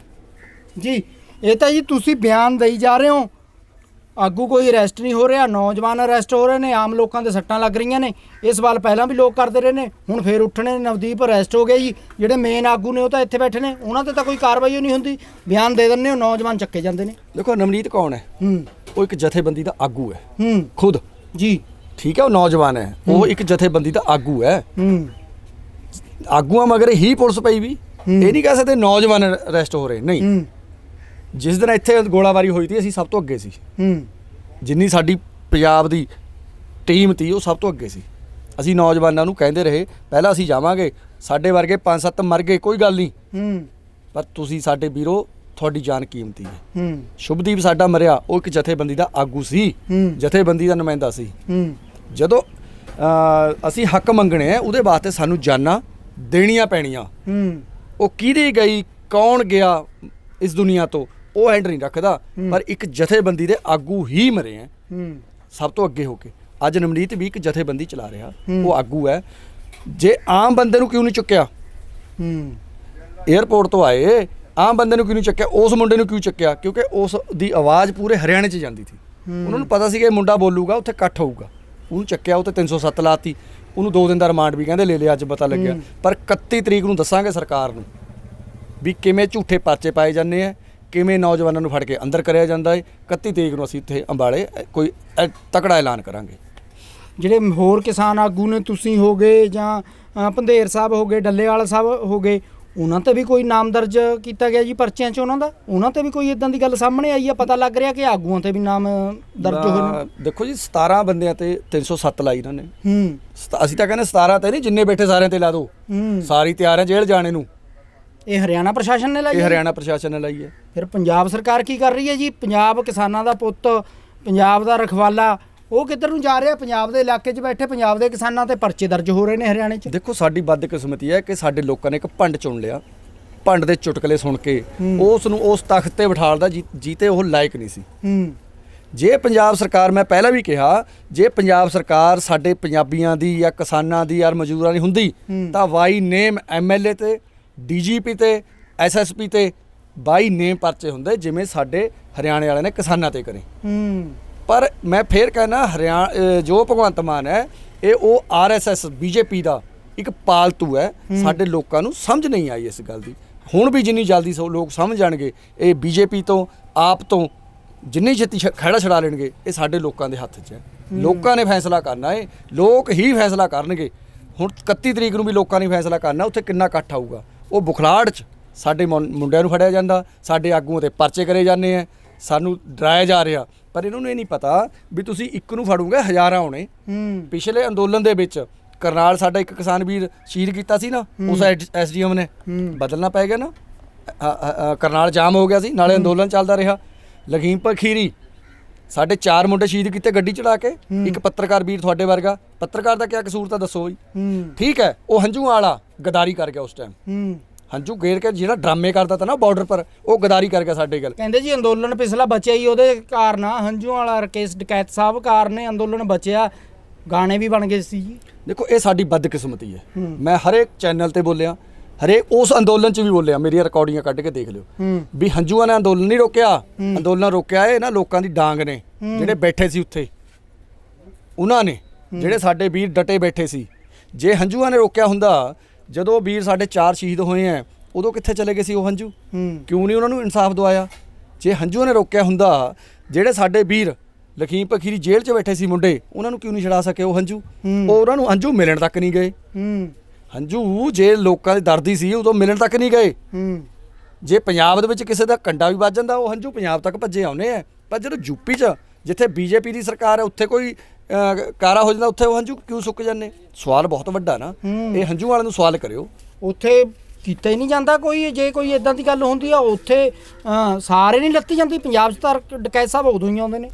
ਜੀ ਇਹ ਤਾਂ ਜੀ ਤੁਸੀਂ ਬਿਆਨ ਦੇਈ ਜਾ ਰਹੇ ਹੋ। ਆਗੂ ਕੋਈ ਅਰੈਸਟ ਨਹੀਂ ਹੋ ਰਿਹਾ ਨੌਜਵਾਨ ਅਰੈਸਟ ਹੋ ਰਹੇ ਨੇ ਆਮ ਲੋਕਾਂ ਦੇ ਸੱਟਾਂ ਲੱਗ ਰਹੀਆਂ ਨੇ। ਇਹ ਸਵਾਲ ਪਹਿਲਾਂ ਵੀ ਲੋਕ ਕਰਦੇ ਰਹੇ ਨੇ ਹੁਣ ਫੇਰ ਉੱਠਣੇ ਨੇ, ਨਵਦੀਪ ਅਰੈਸਟ ਹੋ ਗਿਆ ਜੀ। ਜਿਹੜੇ ਮੇਨ ਆਗੂ ਨੇ ਉਹ ਤਾਂ ਇੱਥੇ ਬੈਠੇ ਨੇ ਉਹਨਾਂ ਤੇ ਤਾਂ ਕੋਈ ਕਾਰਵਾਈ ਨਹੀਂ ਹੁੰਦੀ। ਬਿਆਨ ਦੇ ਦਿੰਦੇ ਹੋ ਨੌਜਵਾਨ ਚੱਕੇ ਜਾਂਦੇ ਨੇ। ਦੇਖੋ ਨਵਨੀਤ ਕੌਣ ਹੈ? ਹੂੰ। ਉਹ ਇੱਕ ਜਥੇਬੰਦੀ ਦਾ ਆਗੂ ਹੈ। ਹੂੰ। ਖੁਦ। ਜੀ। ਠੀਕ ਹੈ ਉਹ ਨੌਜਵਾਨ ਹੈ। ਉਹ ਇੱਕ ਜਥੇਬੰਦੀ ਦਾ ਆਗੂ ਹੈ। ਹੂੰ। ਆਗੂਆਂ ਮਗਰ ਹੀ ਪੁਲਿਸ ਪਈ ਵੀ। ਇਹ ਨਹੀਂ ਕਹਿ ਸਕਦੇ ਨੌਜਵਾਨ ਅਰੈਸਟ ਹੋ ਰਹੇ। ਨਹੀਂ। ਹੂੰ। ਜਿਸ ਦਿਨ ਇੱਥੇ ਗੋਲਾਬਾਰੀ ਹੋਈ ਸੀ ਅਸੀਂ ਸਭ ਤੋਂ ਅੱਗੇ ਸੀ। ਹੂੰ। ਜਿੰਨੀ ਸਾਡੀ ਪੰਜਾਬ ਦੀ ਟੀਮ ਤੀ ਉਹ ਸਭ ਤੋਂ ਅੱਗੇ ਸੀ। ਅਸੀਂ ਨੌਜਵਾਨਾਂ ਨੂੰ ਕਹਿੰਦੇ ਰਹੇ ਪਹਿਲਾਂ ਅਸੀਂ ਜਾਵਾਂਗੇ ਸਾਡੇ ਵਰਗੇ ਪੰਜ ਸੱਤ ਮਰ ਗਏ ਕੋਈ ਗੱਲ ਨਹੀਂ। ਹੂੰ। ਪਰ ਤੁਸੀਂ ਸਾਡੇ ਵੀਰੋ ਤੁਹਾਡੀ ਜਾਨ ਕੀਮਤੀ ਹੈ। ਹੂੰ। ਸ਼ੁਭਦੀਪ ਸਾਡਾ ਮਰਿਆ ਉਹ ਇੱਕ ਜਥੇਬੰਦੀ ਦਾ ਆਗੂ ਸੀ। ਹੂੰ। ਜਥੇਬੰਦੀ ਦਾ ਨੁਮਾਇੰਦਾ ਸੀ। ਹੂੰ। ਜਦੋਂ ਅਸੀਂ ਹੱਕ ਮੰਗਣੇ ਆ ਉਹਦੇ ਵਾਸਤੇ ਸਾਨੂੰ ਜਾਨਾਂ ਦੇਣੀਆਂ ਪੈਣੀਆਂ। ਹੂੰ। ਉਹ ਕਿਹਦੀ ਗਈ ਕੌਣ ਗਿਆ ਇਸ ਦੁਨੀਆ ਤੋਂ ਉਹ ਐਂਡ ਨਹੀਂ ਰੱਖਦਾ। ਪਰ ਇੱਕ ਜਥੇਬੰਦੀ ਦੇ ਆਗੂ ਹੀ ਮਰੇ ਆ। ਹੂੰ। ਸਭ ਤੋਂ ਅੱਗੇ ਹੋ ਕੇ। ਅੱਜ ਨਮਨੀਤ ਵੀ ਇੱਕ ਜਥੇਬੰਦੀ ਚਲਾ ਰਿਹਾ। ਉਹ ਆਗੂ ਹੈ। ਜੇ ਆਮ ਬੰਦੇ ਨੂੰ ਕਿਉਂ ਨਹੀਂ ਚੁੱਕਿਆ? ਹੂੰ। 에ਅਰਪੋਰਟ ਤੋਂ ਆਏ। ਆਮ ਬੰਦੇ ਨੂੰ ਕਿਉਂ ਨਹੀਂ ਚੱਕਿਆ? ਉਸ ਮੁੰਡੇ ਨੂੰ ਕਿਉਂ ਚੱਕਿਆ? ਕਿਉਂਕਿ ਉਸ ਦੀ ਆਵਾਜ਼ ਪੂਰੇ ਹਰਿਆਣੇ 'ਚ ਜਾਂਦੀ ਸੀ। ਉਹਨਾਂ ਨੂੰ ਪਤਾ ਸੀ ਕਿ ਇਹ ਮੁੰਡਾ ਬੋਲੂਗਾ ਉੱਥੇ ਇਕੱਠ ਹੋਊਗਾ। ਉਹਨੂੰ ਚੱਕਿਆ ਉਹ ਤੇ 307 ਲਾਤੀ। ਉਹਨੂੰ 2 ਦਿਨ ਦਾ ਰਿਮਾਂਡ ਵੀ ਕਹਿੰਦੇ ਲੈ ਲਿਆ ਅੱਜ ਪਤਾ ਲੱਗਿਆ। ਪਰ 31 ਤਰੀਕ ਨੂੰ ਦੱਸਾਂਗੇ ਸਰਕਾਰ ਨੂੰ ਵੀ ਕਿਵੇਂ ਝੂਠੇ ਪਰਚੇ ਪਾਏ ਜਾਂਦੇ ਆ ਕਿਵੇਂ ਨੌਜਵਾਨਾਂ ਨੂੰ ਫੜ ਕੇ ਅੰਦਰ ਕਰਿਆ ਜਾਂਦਾ ਹੈ 31 ਤਰੀਕ ਨੂੰ ਅਸੀਂ ਇੱਥੇ ਅੰਬਾਲੇ ਕੋਈ ਤਕੜਾ ਐਲਾਨ ਕਰਾਂਗੇ। ਜਿਹੜੇ ਹੋਰ ਕਿਸਾਨ ਆਗੂ ਨੇ ਤੁਸੀਂ ਹੋਗੇ ਜਾਂ ਭੰਦੇਰ ਸਾਹਿਬ ਹੋਗੇ ਡੱਲੇਵਾਲ ਸਾਹਿਬ ਹੋਗੇ ਉਹਨਾਂ ਤੇ ਵੀ ਕੋਈ ਨਾਮ ਦਰਜ ਕੀਤਾ ਗਿਆ ਜੀ ਪਰਚਿਆਂ 'ਚ ਉਹਨਾਂ ਦਾ? ਉਹਨਾਂ ਤੇ ਵੀ ਕੋਈ ਇਦਾਂ ਦੀ ਗੱਲ ਸਾਹਮਣੇ ਆਈ ਆ? ਪਤਾ ਲੱਗ ਰਿਹਾ ਕਿ ਆਗੂਆਂ ਤੇ ਵੀ ਨਾਮ ਦਰਜ ਹੋਏ ਨੇ? ਦੇਖੋ ਜੀ 17 ਬੰਦਿਆਂ ਤੇ 307 ਲਾਈ ਇਹਨਾਂ ਨੇ। ਹੂੰ। ਅਸੀਂ ਤਾਂ ਕਹਿੰਦੇ 17 ਤੇ ਨਹੀਂ ਜਿੰਨੇ ਬੈਠੇ ਸਾਰਿਆਂ ਤੇ ਲਾ ਦਿਓ ਹੂੰ। ਸਾਰੀ ਤਿਆਰ ਹੈ ਜੇਲ੍ਹ ਜਾਣੇ ਨੂੰ। ਇਹ ਹਰਿਆਣਾ ਪ੍ਰਸ਼ਾਸਨ ਨੇ ਲਾਈ ਇਹ ਹੈ? ਹਰਿਆਣਾ ਪ੍ਰਸ਼ਾਸਨ ਨੇ ਲਾਈ ਹੈ। ਫਿਰ ਪੰਜਾਬ ਸਰਕਾਰ ਕੀ ਕਰ ਰਹੀ ਹੈ ਜੀ? ਪੰਜਾਬ ਕਿਸਾਨਾਂ ਦਾ ਪੁੱਤ ਪੰਜਾਬ ਦਾ ਰਖਵਾਲਾ ਉਹ ਕਿੱਧਰ ਨੂੰ ਜਾ ਰਿਹਾ? ਪੰਜਾਬ ਦੇ ਇਲਾਕੇ 'ਚ ਬੈਠੇ ਪੰਜਾਬ ਦੇ ਕਿਸਾਨਾਂ ਤੇ ਪਰਚੇ ਦਰਜ ਹੋ ਰਹੇ ਨੇ ਹਰਿਆਣੇ 'ਚ। ਦੇਖੋ ਸਾਡੀ ਬਦਕਿਸਮਤੀ ਹੈ ਕਿ ਸਾਡੇ ਲੋਕਾਂ ਨੇ ਇੱਕ ਭੰਡ ਚੁਣ ਲਿਆ। ਭੰਡ ਦੇ ਚੁਟਕਲੇ ਸੁਣ ਕੇ ਉਸ ਨੂੰ ਉਸ ਤਖਤ ਤੇ ਬਿਠਾਲਦਾ ਜੀਤੇ ਉਹ ਲਾਇਕ ਨਹੀਂ ਸੀ। ਹੂੰ। ਜੇ ਪੰਜਾਬ ਸਰਕਾਰ ਮੈਂ ਪਹਿਲਾਂ ਵੀ ਕਿਹਾ ਜੇ ਪੰਜਾਬ ਸਰਕਾਰ ਸਾਡੇ ਪੰਜਾਬੀਆਂ ਦੀ ਜਾਂ ਕਿਸਾਨਾਂ ਦੀ ਜਾਂ ਮਜ਼ਦੂਰਾਂ ਦੀ ਹੁੰਦੀ। ਤਾਂ ਵਾਈ ਨੇਮ ਐਮਐਲਏ ਤੇ ਡੀਜੀਪੀ ਤੇ ਐਸਐਸਪੀ ਤੇ ਬਾਈ ਨੇਮ ਪਰਚੇ ਹੁੰਦੇ ਜਿਵੇਂ ਸਾਡੇ ਹਰਿਆਣੇ ਵਾਲਿਆਂ ਨੇ ਕਿਸਾਨਾਂ ਤੇ ਕਰੇ। ਹੂੰ। ਪਰ ਮੈਂ ਫੇਰ ਕਹਿਣਾ ਹਰਿਆਣਾ ਜੋ ਭਗਵੰਤ ਮਾਨ ਹੈ ਇਹ ਉਹ ਆਰਐਸਐਸ ਬੀਜੇਪੀ ਦਾ ਇੱਕ ਪਾਲਤੂ ਹੈ। ਸਾਡੇ ਲੋਕਾਂ ਨੂੰ ਸਮਝ ਨਹੀਂ ਆਈ ਇਸ ਗੱਲ ਦੀ। ਹੁਣ ਵੀ ਜਿੰਨੀ ਜਲਦੀ ਸੋ ਲੋਕ ਸਮਝ ਜਾਣਗੇ ਇਹ ਬੀਜੇਪੀ ਤੋਂ ਆਪ ਤੋਂ ਜਿੰਨੀ ਛੇਤੀ ਛ- ਖਹਿੜਾ ਛਡਾ ਲੈਣਗੇ ਇਹ ਸਾਡੇ ਲੋਕਾਂ ਦੇ ਹੱਥ 'ਚ ਹੈ। ਲੋਕਾਂ ਨੇ ਫੈਸਲਾ ਕਰਨਾ ਹੈ ਲੋਕ ਹੀ ਫੈਸਲਾ ਕਰਨਗੇ। ਹੁਣ 31 ਤਰੀਕ ਨੂੰ ਵੀ ਲੋਕਾਂ ਨੇ ਫੈਸਲਾ ਕਰਨਾ ਉੱਥੇ ਕਿੰਨਾ ਇਕੱਠ ਆਊਗਾ? ਉਹ ਬੁਖਲਾੜ 'ਚ ਸਾਡੇ ਮੁੰਡਿਆਂ ਨੂੰ ਫੜਿਆ ਜਾਂਦਾ ਸਾਡੇ ਆਗੂਆਂ ਤੇ ਪਰਚੇ ਕਰੇ ਜਾਂਦੇ ਆ। ਸਾਨੂੰ ਡਰਾਇਆ ਜਾ ਰਿਹਾ। ਪਰ ਇਹਨਾਂ ਨੂੰ ਇਹ ਨਹੀਂ ਪਤਾ ਵੀ ਤੁਸੀਂ ਇੱਕ ਨੂੰ ਫੜੋਗੇ ਹਜ਼ਾਰਾਂ ਆਉਣੇ ਹੂੰ। ਪਿਛਲੇ ਅੰਦੋਲਨ ਦੇ ਵਿੱਚ ਕਰਨਾਲ ਸਾਡਾ ਇੱਕ ਕਿਸਾਨ ਵੀਰ ਸ਼ਹੀਦ ਕੀਤਾ ਸੀ ਨਾ ਉਸ ਐਸਡੀਐਮ ਨੇ। ਬਦਲਣਾ ਪੈ ਗਿਆ ਨਾ। ਕਰਨਾਲ ਜਾਮ ਹੋ ਗਿਆ ਸੀ ਨਾਲੇ ਅੰਦੋਲਨ ਚੱਲਦਾ ਰਿਹਾ। ਲਖੀਮਪੁਰ ਖੀਰੀ ਸਾਡੇ ਚਾਰ ਮੁੰਡੇ ਸ਼ਹੀਦ ਕੀਤੇ ਗੱਡੀ ਚੜਾ ਕੇ ਇੱਕ ਪੱਤਰਕਾਰ ਵੀਰ ਤੁਹਾਡੇ ਵਰਗਾ। ਪੱਤਰਕਾਰ ਦਾ ਕੀ ਕਸੂਰ ਤਾਂ ਦੱਸੋ ਹੂੰ। ਠੀਕ ਹੈ ਉਹ ਹੰਝੂ ਵਾਲਾ ਗਦਾਰੀ ਕਰ ਗਿਆ ਉਸ ਟਾਈਮ ਹੰਝੂ ਗੇਰ ਕੇ ਜਿਹੜਾ ਡਰਾਮੇ ਕਰਦਾ ਤਾ ਨਾ ਬਾਰਡਰ ਪਰ ਉਹ ਗਦਾਰੀ ਕਰ ਗਿਆ ਸਾਡੇ ਗੱਲ ਕਹਿੰਦੇ ਜੀ ਅੰਦੋਲਨ ਪਿਛਲਾ ਬਚਿਆ ਹੀ ਉਹਦੇ ਕਾਰਨ ਆ। ਹੰਝੂ ਵਾਲਾ ਰਕੇਸ਼ ਡਕੈਤ ਸਾਹਿਬ ਕਾਰਨ ਅੰਦੋਲਨ ਬਚਿਆ। ਗਾਣੇ ਵੀ ਬਣ ਗਏ ਸੀ ਜੀ। ਦੇਖੋ ਇਹ ਸਾਡੀ ਬਦਕਿਸਮਤੀ ਹੈ। ਹੂੰ। ਮੈਂ ਹਰੇਕ ਚੈਨਲ ਤੇ ਬੋਲਿਆ ਹਰੇਕ ਉਸ ਅੰਦੋਲਨ 'ਚ ਵੀ ਬੋਲਿਆ ਮੇਰੀਆਂ ਰਿਕਾਰਡਿੰਗਾਂ ਕੱਢ ਕੇ ਦੇਖ ਲਿਓ। ਹੂੰ। ਵੀ ਹੰਝੂਆਂ ਨੇ ਅੰਦੋਲਨ ਨਹੀਂ ਰੋਕਿਆ। ਅੰਦੋਲਨ ਰੋਕਿਆ ਇਹ ਨਾ ਲੋਕਾਂ ਦੀ ਡਾਂਗ ਨੇ ਜਿਹੜੇ ਬੈਠੇ ਸੀ ਉੱਥੇ। ਉਹਨਾਂ ਨੇ ਜਿਹੜੇ ਸਾਡੇ ਵੀਰ ਡਟੇ ਬੈਠੇ ਸੀ। ਜੇ ਹੰਝੂਆਂ ਨੇ ਰੋਕਿਆ ਹੁੰਦਾ ਜਦੋਂ ਵੀਰ ਸਾਡੇ ਚਾਰ ਸ਼ਹੀਦ ਹੋਏ ਆ ਉਦੋਂ ਕਿੱਥੇ ਚਲੇ ਗਏ ਸੀ ਉਹ ਹੰਝੂ? ਕਿਉਂ ਨਹੀਂ ਉਹਨਾਂ ਨੂੰ ਇਨਸਾਫ ਦਵਾਇਆ? ਜੇ ਹੰਝੂਆਂ ਨੇ ਰੋਕਿਆ ਹੁੰਦਾ ਜਿਹੜੇ ਸਾਡੇ ਵੀਰ ਲਖੀਮਪੁਰ ਖੀਰੀ ਜੇਲ੍ਹ 'ਚ ਬੈਠੇ ਸੀ ਮੁੰਡੇ ਉਹਨਾਂ ਨੂੰ ਕਿਉਂ ਨਹੀਂ ਛਡਾ ਸਕੇ ਉਹ ਹੰਝੂ। ਉਹ ਉਹਨਾਂ ਨੂੰ ਹੰਝੂ ਮਿਲਣ ਤੱਕ ਨਹੀਂ ਗਏ। ਹੰਝੂ ਜੇ ਲੋਕਾਂ ਦੀ ਦਰਦੀ ਸੀ ਉਦੋਂ ਮਿਲਣ ਤੱਕ ਨਹੀਂ ਗਏ। ਜੇ ਪੰਜਾਬ ਦੇ ਵਿੱਚ ਕਿਸੇ ਦਾ ਕੰਡਾ ਵੀ ਵੱਜ ਜਾਂਦਾ ਉਹ ਹੰਝੂ ਪੰਜਾਬ ਤੱਕ ਭੱਜੇ ਆਉਨੇ ਆ ਪਰ ਜਦੋਂ ਯੂਪੀ 'ਚ ਜਿੱਥੇ ਬੀਜੇਪੀ ਦੀ ਸਰਕਾਰ ਹੈ ਉੱਥੇ ਕੋਈ ਕਾਰਾ ਹੋ ਜਾਂਦਾ ਉੱਥੇ ਉਹ ਹੰਝੂ ਕਿਉਂ ਸੁੱਕ ਜਾਂਦੇ? ਸਵਾਲ ਬਹੁਤ ਵੱਡਾ ਨਾ। ਇਹ ਹੰਝੂ ਵਾਲਿਆਂ ਨੂੰ ਸਵਾਲ ਕਰਿਓ। ਉੱਥੇ ਕੀਤਾ ਹੀ ਨਹੀਂ ਜਾਂਦਾ ਕੋਈ ਜੇ ਕੋਈ ਇਦਾਂ ਦੀ ਗੱਲ ਹੁੰਦੀ ਆ ਉੱਥੇ ਸਾਰੇ ਨਹੀਂ ਲੱਤੀ ਜਾਂਦੀ। ਪੰਜਾਬ 'ਚ ਤਾਂ ਡਕੈਤ ਸਾਹਿਬ ਉਦੋਂ ਹੀ ਆਉਂਦੇ ਨੇ।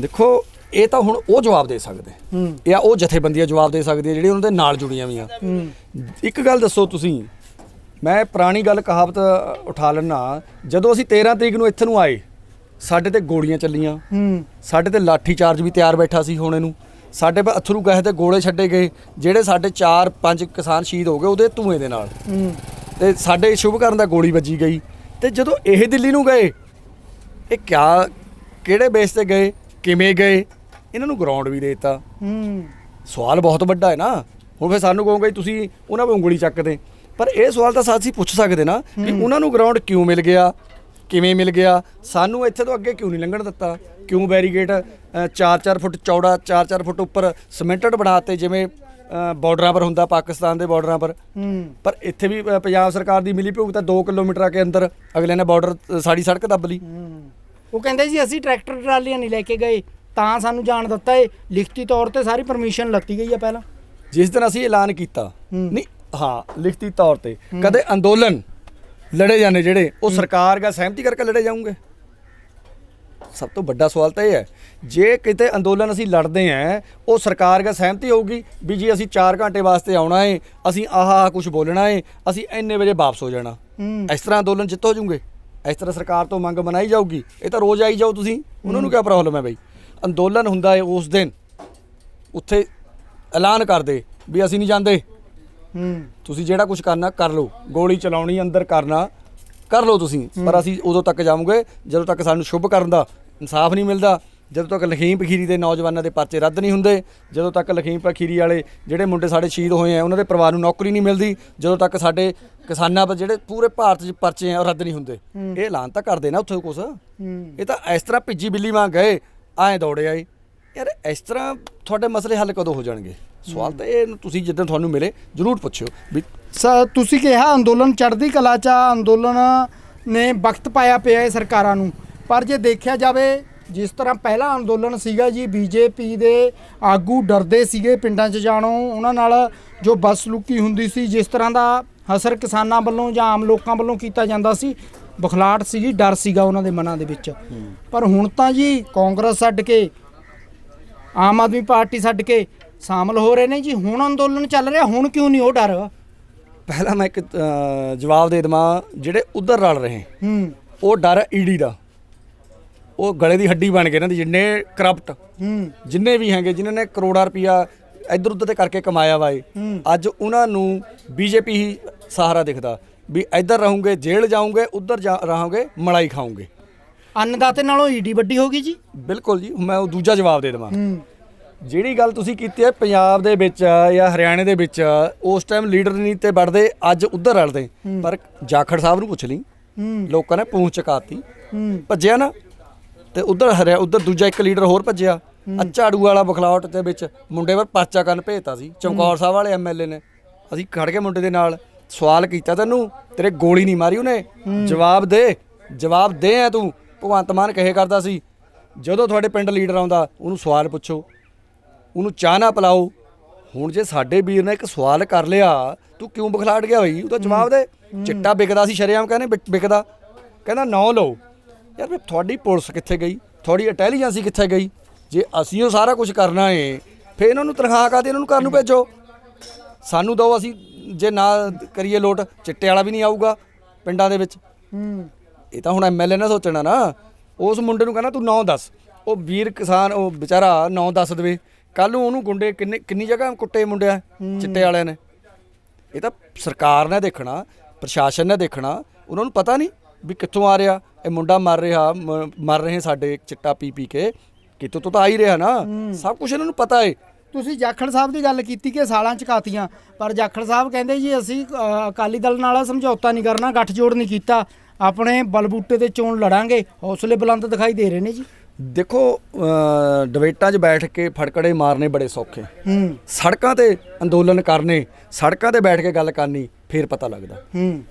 ਦੇਖੋ ਇਹ ਤਾਂ ਹੁਣ ਉਹ ਜਵਾਬ ਦੇ ਸਕਦੇ। ਜਾਂ ਉਹ ਜਥੇਬੰਦੀਆਂ ਜਵਾਬ ਦੇ ਸਕਦੀਆਂ ਜਿਹੜੀਆਂ ਉਹਨਾਂ ਦੇ ਨਾਲ ਜੁੜੀਆਂ ਵੀਆਂ ਹੂੰ। ਇੱਕ ਗੱਲ ਦੱਸੋ ਤੁਸੀਂ ਮੈਂ ਪੁਰਾਣੀ ਗੱਲ ਕਹਾਵਤ ਉਠਾ ਲੈਣਾ ਜਦੋਂ ਅਸੀਂ 13 ਤਰੀਕ ਨੂੰ ਇੱਥੇ ਨੂੰ ਆਏ ਸਾਡੇ ਤੇ ਗੋਲੀਆਂ ਚੱਲੀਆਂ। ਹੂੰ। ਸਾਡੇ ਤੇ ਲਾਠੀ ਚਾਰਜ ਵੀ ਤਿਆਰ ਬੈਠਾ ਸੀ ਹੋਣੇ ਨੂੰ ਸਾਡੇ 'ਤੇ ਅਥਰੂ ਗੈਸ ਦੇ ਗੋਲੇ ਛੱਡੇ ਗਏ ਜਿਹੜੇ ਸਾਡੇ 4-5 ਕਿਸਾਨ ਸ਼ਹੀਦ ਹੋ ਗਏ ਉਹਦੇ ਧੂਏ ਦੇ ਨਾਲ। ਹੂੰ। ਤੇ ਸਾਡੇ ਸ਼ੁਭ ਕਰਨ ਦਾ ਗੋਲੀ ਵੱਜੀ ਗਈ। ਤੇ ਜਦੋਂ ਇਹ ਦਿੱਲੀ ਨੂੰ ਗਏ ਇਹ ਕਿਆ ਕਿਹੜੇ ਬੇਸ ਤੇ ਗਏ ਕਿਵੇਂ ਗਏ ਇਹਨਾਂ ਨੂੰ ਗਰਾਊਂਡ ਵੀ ਦੇ ਦਿੱਤਾ। ਹੂੰ। ਸਵਾਲ ਬਹੁਤ ਵੱਡਾ ਹੈ ਨਾ। ਹੁਣ ਫਿਰ ਸਾਨੂੰ ਕਹੋਗੇ ਤੁਸੀਂ ਉਹਨਾਂ 'ਤੇ ਉਂਗਲੀ ਚੱਕਦੇ। ਪਰ ਇਹ ਸਵਾਲ ਤਾਂ ਅਸੀਂ ਪੁੱਛ ਸਕਦੇ ਨਾ ਵੀ ਉਹਨਾਂ ਨੂੰ ਗਰਾਊਂਡ ਕਿਉਂ ਮਿਲ ਗਿਆ? ਕਿਵੇਂ ਮਿਲ ਗਿਆ? ਸਾਨੂੰ ਇੱਥੇ ਤੋਂ ਅੱਗੇ ਕਿਉਂ ਨਹੀਂ ਲੰਘਣ ਦਿੱਤਾ? ਕਿਉਂ ਬੈਰੀਗੇਟ 4-4 ਫੁੱਟ ਚੌੜਾ 4-4 ਫੁੱਟ ਉੱਪਰ ਸਿਮੈਂਟਡ ਬਣਾਤੇ ਜਿਵੇਂ ਬਾਰਡਰਾਂ ਪਰ ਹੁੰਦਾ ਪਾਕਿਸਤਾਨ ਦੇ ਬਾਰਡਰਾਂ ਪਰ। ਪਰ ਇੱਥੇ ਵੀ ਪੰਜਾਬ ਸਰਕਾਰ ਦੀ ਮਿਲੀ ਭੁਗਤਾ 2 ਕਿਲੋਮੀਟਰ ਕੇ ਅੰਦਰ ਅਗਲੇ ਨੇ ਬਾਰਡਰ ਸਾਡੀ ਸੜਕ ਦੱਬ ਲਈ। ਉਹ ਕਹਿੰਦੇ ਜੀ ਅਸੀਂ ਟਰੈਕਟਰ ਟਰਾਲੀਆਂ ਨਹੀਂ ਲੈ ਕੇ ਗਏ ਤਾਂ ਸਾਨੂੰ ਜਾਣ ਦਿੱਤਾ ਏ। ਲਿਖਤੀ ਤੌਰ ਤੇ ਸਾਰੀ ਪਰਮਿਸ਼ਨ ਲੱਤੀ ਗਈ ਆ ਪਹਿਲਾਂ। ਜਿਸ ਦਿਨ ਅਸੀਂ ਐਲਾਨ ਕੀਤਾ। ਨਹੀਂ ਹਾਂ ਲਿਖਤੀ ਤੌਰ ਤੇ। ਕਦੇ ਅੰਦੋਲਨ ਲੜੇ ਜਾਂਦੇ ਜਿਹੜੇ। ਉਹ ਸਰਕਾਰ ਦਾ ਸਹਿਮਤੀ ਕਰਕੇ ਲੜੇ ਜਾਉਂਗੇ ਸਭ ਤੋਂ ਵੱਡਾ ਸਵਾਲ ਤਾਂ ਇਹ ਹੈ ਜੇ ਕਿਤੇ ਅੰਦੋਲਨ ਅਸੀਂ ਲੜਦੇ ਆਂ ਉਹ ਸਰਕਾਰ ਦਾ ਸਹਿਮਤੀ ਹੋਊਗੀ ਵੀ ਜੀ ਅਸੀਂ 4 ਘੰਟੇ ਵਾਸਤੇ ਆਉਣਾ ਏ ਅਸੀਂ ਆਹ ਆਹ ਕੁਝ ਬੋਲਣਾ ਏ ਅਸੀਂ ਇੰਨੇ ਵਜੇ ਵਾਪਸ ਹੋ ਜਾਣਾ। ਹੂੰ। ਇਸ ਤਰ੍ਹਾਂ ਅੰਦੋਲਨ ਜਿੱਤ ਹੋ ਜੂਗੇ ਇਸ ਤਰ੍ਹਾਂ ਸਰਕਾਰ ਤੋਂ ਮੰਗ ਬਣਾਈ ਜਾਊਗੀ। ਇਹ ਤਾਂ ਰੋਜ਼ ਆਈ ਜਾਓ ਤੁਸੀਂ ਉਹਨਾਂ ਨੂੰ ਕੀ ਪ੍ਰੋਬਲਮ ਹੈ ਬਈ? ਅੰਦੋਲਨ ਹੁੰਦਾ ਹੈ ਉਸ ਦਿਨ ਉੱਥੇ ਐਲਾਨ ਕਰਦੇ ਵੀ ਅਸੀਂ ਨਹੀਂ ਜਾਂਦੇ। ਹੂੰ ਤੁਸੀਂ ਜਿਹੜਾ ਕੁਝ ਕਰਨਾ, ਕਰ ਲਓ। ਗੋਲੀ ਚਲਾਉਣੀ, ਅੰਦਰ ਕਰਨਾ, ਕਰ ਲਓ ਤੁਸੀਂ। ਪਰ ਅਸੀਂ ਉਦੋਂ ਤੱਕ ਜਾਵਾਂਗੇ, ਜਦੋਂ ਤੱਕ ਸਾਨੂੰ ਸ਼ੁਭ ਕਰਨ ਦਾ ਇਨਸਾਫ ਨਹੀਂ ਮਿਲਦਾ, ਜਦੋਂ ਤੱਕ ਲਖੀਮ ਪਖੀਰੀ ਦੇ ਨੌਜਵਾਨਾਂ ਦੇ ਪਰਚੇ ਰੱਦ ਨਹੀਂ ਹੁੰਦੇ, ਜਦੋਂ ਤੱਕ ਲਖੀਮ ਪਖੀਰੀ ਵਾਲੇ ਜਿਹੜੇ ਮੁੰਡੇ ਸਾਡੇ ਸ਼ਹੀਦ ਹੋਏ ਆ, ਉਹਨਾਂ ਦੇ ਪਰਿਵਾਰ ਨੂੰ ਨੌਕਰੀ ਨਹੀਂ ਮਿਲਦੀ, ਜਦੋਂ ਤੱਕ ਸਾਡੇ ਕਿਸਾਨਾਂ ਪਰ ਜਿਹੜੇ ਪੂਰੇ ਭਾਰਤ 'ਚ ਪਰਚੇ ਆ, ਉਹ ਰੱਦ ਨਹੀਂ ਹੁੰਦੇ। ਇਹ ਐਲਾਨ ਤਾਂ ਕਰਦੇ ਨਾ ਉੱਥੇ ਕੁਛ। ਇਹ ਤਾਂ ਇਸ ਤਰ੍ਹਾਂ ਭਿੱਜੀ ਬਿੱਲੀ ਵਾਂ ਗਏ ਐਂ ਦੌੜੇ ਆਏ। ਯਾਰ, ਇਸ ਤਰ੍ਹਾਂ ਤੁਹਾਡੇ ਮਸਲੇ ਹੱਲ ਕਦੋਂ ਹੋ ਜਾਣਗੇ? ਸਵਾਲ ਤਾਂ ਇਹ ਤੁਸੀਂ ਜਿੱਦਾਂ ਤੁਹਾਨੂੰ ਮਿਲੇ ਜ਼ਰੂਰ ਪੁੱਛਿਓ ਵੀ ਸ- ਤੁਸੀਂ ਕਿਹਾ ਅੰਦੋਲਨ ਚੜ੍ਹਦੀ ਕਲਾ ਚ ਆ, ਅੰਦੋਲਨ ਨੇ ਵਕਤ ਪਾਇਆ ਪਿਆ ਹੈ ਸਰਕਾਰਾਂ ਨੂੰ। ਪਰ ਜੇ ਦੇਖਿਆ ਜਾਵੇ ਜਿਸ ਤਰ੍ਹਾਂ ਪਹਿਲਾ ਅੰਦੋਲਨ ਸੀਗਾ ਜੀ ਬੀਜੇਪੀ ਦੇ ਆਗੂ ਡਰਦੇ ਸੀਗੇ ਪਿੰਡਾਂ 'ਚ ਜਾਣੋਂ ਉਹਨਾਂ ਨਾਲ ਜੋ ਬਸਲੂਕੀ ਹੁੰਦੀ ਸੀ ਜਿਸ ਤਰ੍ਹਾਂ ਦਾ ਹਸਰ ਕਿਸਾਨਾਂ ਵੱਲੋਂ ਜਾਂ ਆਮ ਲੋਕਾਂ ਵੱਲੋਂ ਕੀਤਾ ਜਾਂਦਾ ਸੀ ਬਖਲਾਟ ਸੀਗੀ ਡਰ ਸੀਗਾ ਉਹਨਾਂ ਦੇ ਮਨਾਂ ਦੇ ਵਿੱਚ। ਪਰ ਹੁਣ ਤਾਂ ਜੀ ਕਾਂਗਰਸ ਛੱਡ ਕੇ ਆਮ ਆਦਮੀ ਪਾਰਟੀ ਛੱਡ ਕੇ ਸ਼ਾਮਲ ਹੋ ਰਹੇ ਨੇ ਜੀ ਹੁਣ ਅੰਦੋਲਨ ਚੱਲ ਰਿਹਾ ਹੁਣ ਕਿਉਂ ਨਹੀਂ ਉਹ ਡਰ? ਪਹਿਲਾਂ ਮੈਂ ਇੱਕ ਅਹ, ਜਵਾਬ ਦੇ ਦੇਵਾਂ ਜਿਹੜੇ ਉਧਰ ਰਲ ਰਹੇ ਹੂੰ। ਉਹ ਡਰ ਈਡੀ ਦਾ। ਉਹ ਗਲੇ ਦੀ ਹੱਡੀ ਬਣ ਗਏ ਇਹਨਾਂ ਦੀ ਜਿੰਨੇ ਕਰਪਟ ਹੂੰ। ਜਿੰਨੇ ਵੀ ਹੈਗੇ ਜਿਨ੍ਹਾਂ ਨੇ ਕਰੋੜਾਂ ਰੁਪਇਆ ਇੱਧਰ ਉੱਧਰ ਤੇ ਕਰਕੇ ਕਮਾਇਆ ਵਾ ਏ। ਅੱਜ ਉਹਨਾਂ ਨੂੰ ਬੀਜੇਪੀ ਹੀ ਸਹਾਰਾ ਦਿਖਦਾ ਵੀ ਇੱਧਰ ਰਹੋਗੇ ਜੇਲ੍ਹ ਜਾਓਗੇ ਉੱਧਰ ਜਾ ਰਹੋਗੇ ਮਲਾਈ ਖਾਓਗੇ। ਅੰਨਦਾਤੇ ਨਾਲੋਂ ਈਡੀ ਵੱਡੀ ਹੋ ਗਈ ਜੀ। ਬਿਲਕੁਲ ਜੀ ਮੈਂ ਉਹ ਦੂਜਾ ਜਵਾਬ ਦੇ ਦੇਵਾਂ। ਹੂੰ। ਜਿਹੜੀ ਗੱਲ ਤੁਸੀਂ ਕੀਤੀ ਹੈ ਪੰਜਾਬ ਦੇ ਵਿੱਚ ਜਾਂ ਹਰਿਆਣੇ ਦੇ ਵਿੱਚ ਉਸ ਟਾਈਮ ਲੀਡਰ ਨਹੀਂ ਤੇ ਵੜਦੇ ਅੱਜ ਉੱਧਰ ਰਲਦੇ। ਪਰ ਜਾਖੜ ਸਾਹਿਬ ਨੂੰ ਪੁੱਛ ਲਈ। ਲੋਕਾਂ ਨੇ ਪੂੰਛ ਚਕਾਤੀ। ਭੱਜਿਆ ਨਾ। ਤੇ ਉਧਰ ਹਰਿਆ ਉਧਰ ਦੂਜਾ ਇੱਕ ਲੀਡਰ ਹੋਰ ਭੱਜਿਆ। ਆ ਝਾੜੂ ਵਾਲਾ ਬਖਲਾਵਟ ਦੇ ਵਿੱਚ ਮੁੰਡੇ ਪਰ ਪਰਚਾ ਕਰਨ ਭੇਜਤਾ ਸੀ। ਚਮਕੌਰ ਸਾਹਿਬ ਵਾਲੇ ਐਮਐਲਏ ਨੇ। ਅਸੀਂ ਖੜ ਕੇ ਮੁੰਡੇ ਦੇ ਨਾਲ ਸਵਾਲ ਕੀਤਾ ਤੈਨੂੰ ਤੇਰੇ ਗੋਲੀ ਨਹੀਂ ਮਾਰੀ ਉਹਨੇ? ਜਵਾਬ ਦੇ ਜਵਾਬ ਦੇ ਆ ਤੂੰ। ਭਗਵੰਤ ਮਾਨ ਕਹੇ ਕਰਦਾ ਸੀ ਜਦੋਂ ਤੁਹਾਡੇ ਪਿੰਡ ਲੀਡਰ ਆਉਂਦਾ ਉਹਨੂੰ ਸਵਾਲ ਪੁੱਛੋ। ਉਹਨੂੰ ਚਾਹ ਨਾ ਪਿਲਾਓ। ਹੁਣ ਜੇ ਸਾਡੇ ਵੀਰ ਨੇ ਇੱਕ ਸਵਾਲ ਕਰ ਲਿਆ ਤੂੰ ਕਿਉਂ ਬਖਲਾੜ ਗਿਆ ਬਈ? ਉਹਦਾ ਜਵਾਬ ਦੇ। ਚਿੱਟਾ ਵਿਕਦਾ ਸੀ ਸ਼ਰੇਆਮ ਕਹਿੰਦੇ ਵਿਕ- ਵਿਕਦਾ। ਕਹਿੰਦਾ ਨੌ ਲਓ। ਯਾਰ ਫਿਰ ਤੁਹਾਡੀ ਪੁਲਿਸ ਕਿੱਥੇ ਗਈ? ਤੁਹਾਡੀ ਇੰਟੈਲੀਜੈਂਸੀ ਕਿੱਥੇ ਗਈ? ਜੇ ਅਸੀਂ ਉਹ ਸਾਰਾ ਕੁਝ ਕਰਨਾ ਏ ਫਿਰ ਇਹਨਾਂ ਨੂੰ ਤਨਖਾਹ ਕਾਦੇ ਇਹਨਾਂ ਨੂੰ ਕਰਨ ਨੂੰ ਭੇਜੋ। ਸਾਨੂੰ ਦੋ ਅਸੀਂ ਜੇ ਨਾ ਕਰੀਏ ਲੋਟ ਚਿੱਟੇ ਵਾਲਾ ਵੀ ਨਹੀਂ ਆਊਗਾ ਪਿੰਡਾਂ ਦੇ ਵਿੱਚ। ਹੂੰ। ਇਹ ਤਾਂ ਹੁਣ ਐਮਐਲਏ ਨੇ ਸੋਚਣਾ ਨਾ। ਉਸ ਮੁੰਡੇ ਨੂੰ ਕਹਿੰਦਾ ਤੂੰ ਨਾਂ ਦੱਸ। ਉਹ ਵੀਰ ਕਿਸਾਨ ਉਹ ਵਿਚਾਰਾ ਨਾਂ ਦੱਸ ਦੇਵੇ। ਕੱਲ ਨੂੰ ਉਹਨੂੰ ਗੁੰਡੇ ਕਿੰਨੇ ਕਿੰਨੀ ਜਗ੍ਹਾ ਕੁੱਟੇ ਮੁੰਡਿਆ ਚਿੱਟੇ ਵਾਲਿਆਂ ਨੇ। ਇਹ ਤਾਂ ਸਰਕਾਰ ਨੇ ਦੇਖਣਾ ਪ੍ਰਸ਼ਾਸਨ ਨੇ ਦੇਖਣਾ ਉਹਨਾਂ ਨੂੰ ਪਤਾ ਨਹੀਂ ਵੀ ਕਿੱਥੋਂ ਆ ਰਿਹਾ। ਇਹ ਮੁੰਡਾ ਮਰ ਰਿਹਾ ਮਰ ਰਹੇ ਚਿੱਟਾ ਚਿੱਟਾ ਪੀ ਪੀ ਕੇ। ਕਿਤੋਂ ਤੋਂ ਤਾਂ ਆ ਹੀ ਰਿਹਾ ਨਾ। ਸਭ ਕੁਝ ਇਹਨਾਂ ਨੂੰ ਪਤਾ ਏ। ਤੁਸੀਂ ਜਾਖੜ ਸਾਹਿਬ ਦੀ ਗੱਲ ਕੀਤੀ ਕਿ ਸਾਲਾਂ ਚ ਕਾਤੀਆਂ ਪਰ ਜਾਖੜ ਸਾਹਿਬ ਕਹਿੰਦੇ ਜੀ ਅਸੀਂ ਅਕਾਲੀ ਦਲ ਨਾਲ ਸਮਝੌਤਾ ਨਹੀਂ ਕਰਨਾ ਗੱਠਜੋੜ ਨਹੀਂ ਕੀਤਾ। ਆਪਣੇ ਬਲਬੂਟੇ ਤੇ ਚੋਣ ਲੜਾਂਗੇ। ਹੌਸਲੇ ਬੁਲੰਦ ਦਿਖਾਈ ਦੇ ਰਹੇ ਨੇ ਜੀ। ਦੇਖੋ ਡਿਬੇਟਾਂ 'ਚ ਬੈਠ ਕੇ ਫੜਕੜੇ ਮਾਰਨੇ ਬੜੇ ਸੌਖੇ। ਹੂੰ। ਸੜਕਾਂ ਤੇ ਅੰਦੋਲਨ ਕਰਨੇ ਸੜਕਾਂ ਤੇ ਬੈਠ ਕੇ ਗੱਲ ਕਰਨੀ ਫੇਰ ਪਤਾ ਲੱਗਦਾ। ਹੂੰ।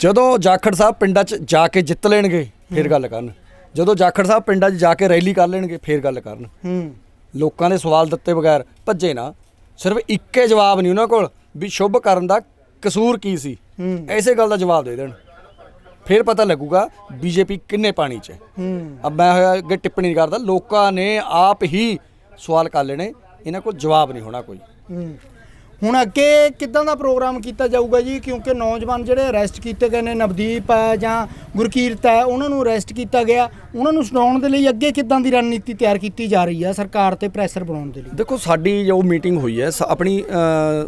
ਜਦੋਂ ਜਾਖੜ ਸਾਹਿਬ ਪਿੰਡਾਂ 'ਚ ਜਾ ਕੇ ਜਿੱਤ ਲੈਣਗੇ ਫੇਰ ਗੱਲ ਕਰਨ। ਜਦੋਂ ਜਾਖੜ ਸਾਹਿਬ ਪਿੰਡਾਂ 'ਚ ਜਾ ਕੇ ਰੈਲੀ ਕਰ ਲੈਣਗੇ ਫੇਰ ਗੱਲ ਕਰਨ। ਹੂੰ। ਲੋਕਾਂ ਦੇ ਸਵਾਲ ਦਿੱਤੇ ਬਗੈਰ ਭੱਜੇ ਨਾ। ਸਿਰਫ ਇੱਕੇ ਜਵਾਬ ਨਹੀਂ ਉਹਨਾਂ ਕੋਲ ਵੀ ਸ਼ੁਭ ਕਰਨ ਦਾ ਕਸੂਰ ਕੀ ਸੀ? ਐਸੇ ਗੱਲ ਦਾ ਜਵਾਬ ਦੇ ਦੇਣ। ਫੇਰ ਪਤਾ ਲੱਗੂਗਾ ਬੀਜੇਪੀ ਕਿੰਨੇ ਪਾਣੀ 'ਚ ਹੈ। ਹੂੰ। ਅਬ ਮੈਂ ਹੋਇਆ ਅੱਗੇ ਟਿੱਪਣੀ ਨਹੀਂ ਕਰਦਾ ਲੋਕਾਂ ਨੇ ਆਪ ਹੀ ਸਵਾਲ ਕਰ ਲੈਣੇ ਇਹਨਾਂ ਕੋਲ ਜਵਾਬ ਨਹੀਂ ਹੋਣਾ ਕੋਈ। ਹੂੰ। ਹੁਣ ਅੱਗੇ ਕਿੱਦਾਂ ਦਾ ਪ੍ਰੋਗਰਾਮ ਕੀਤਾ ਜਾਊਗਾ ਜੀ? ਕਿਉਂਕਿ ਨੌਜਵਾਨ ਜਿਹੜੇ ਅਰੈਸਟ ਕੀਤੇ ਗਏ ਨੇ ਨਵਦੀਪ ਹੈ ਜਾਂ ਗੁਰਕੀਰਤ ਹੈ ਉਹਨਾਂ ਨੂੰ ਅਰੈਸਟ ਕੀਤਾ ਗਿਆ। ਉਹਨਾਂ ਨੂੰ ਛਡਾਉਣ ਦੇ ਲਈ ਅੱਗੇ ਕਿੱਦਾਂ ਦੀ ਰਣਨੀਤੀ ਤਿਆਰ ਕੀਤੀ ਜਾ ਰਹੀ ਹੈ ਸਰਕਾਰ ਤੇ ਪ੍ਰੈਸ਼ਰ ਬਣਾਉਣ ਦੇ ਲਈ? ਦੇਖੋ ਸਾਡੀ ਜੋ ਮੀਟਿੰਗ ਹੋਈ ਹੈ ਸ- ਆਪਣੀ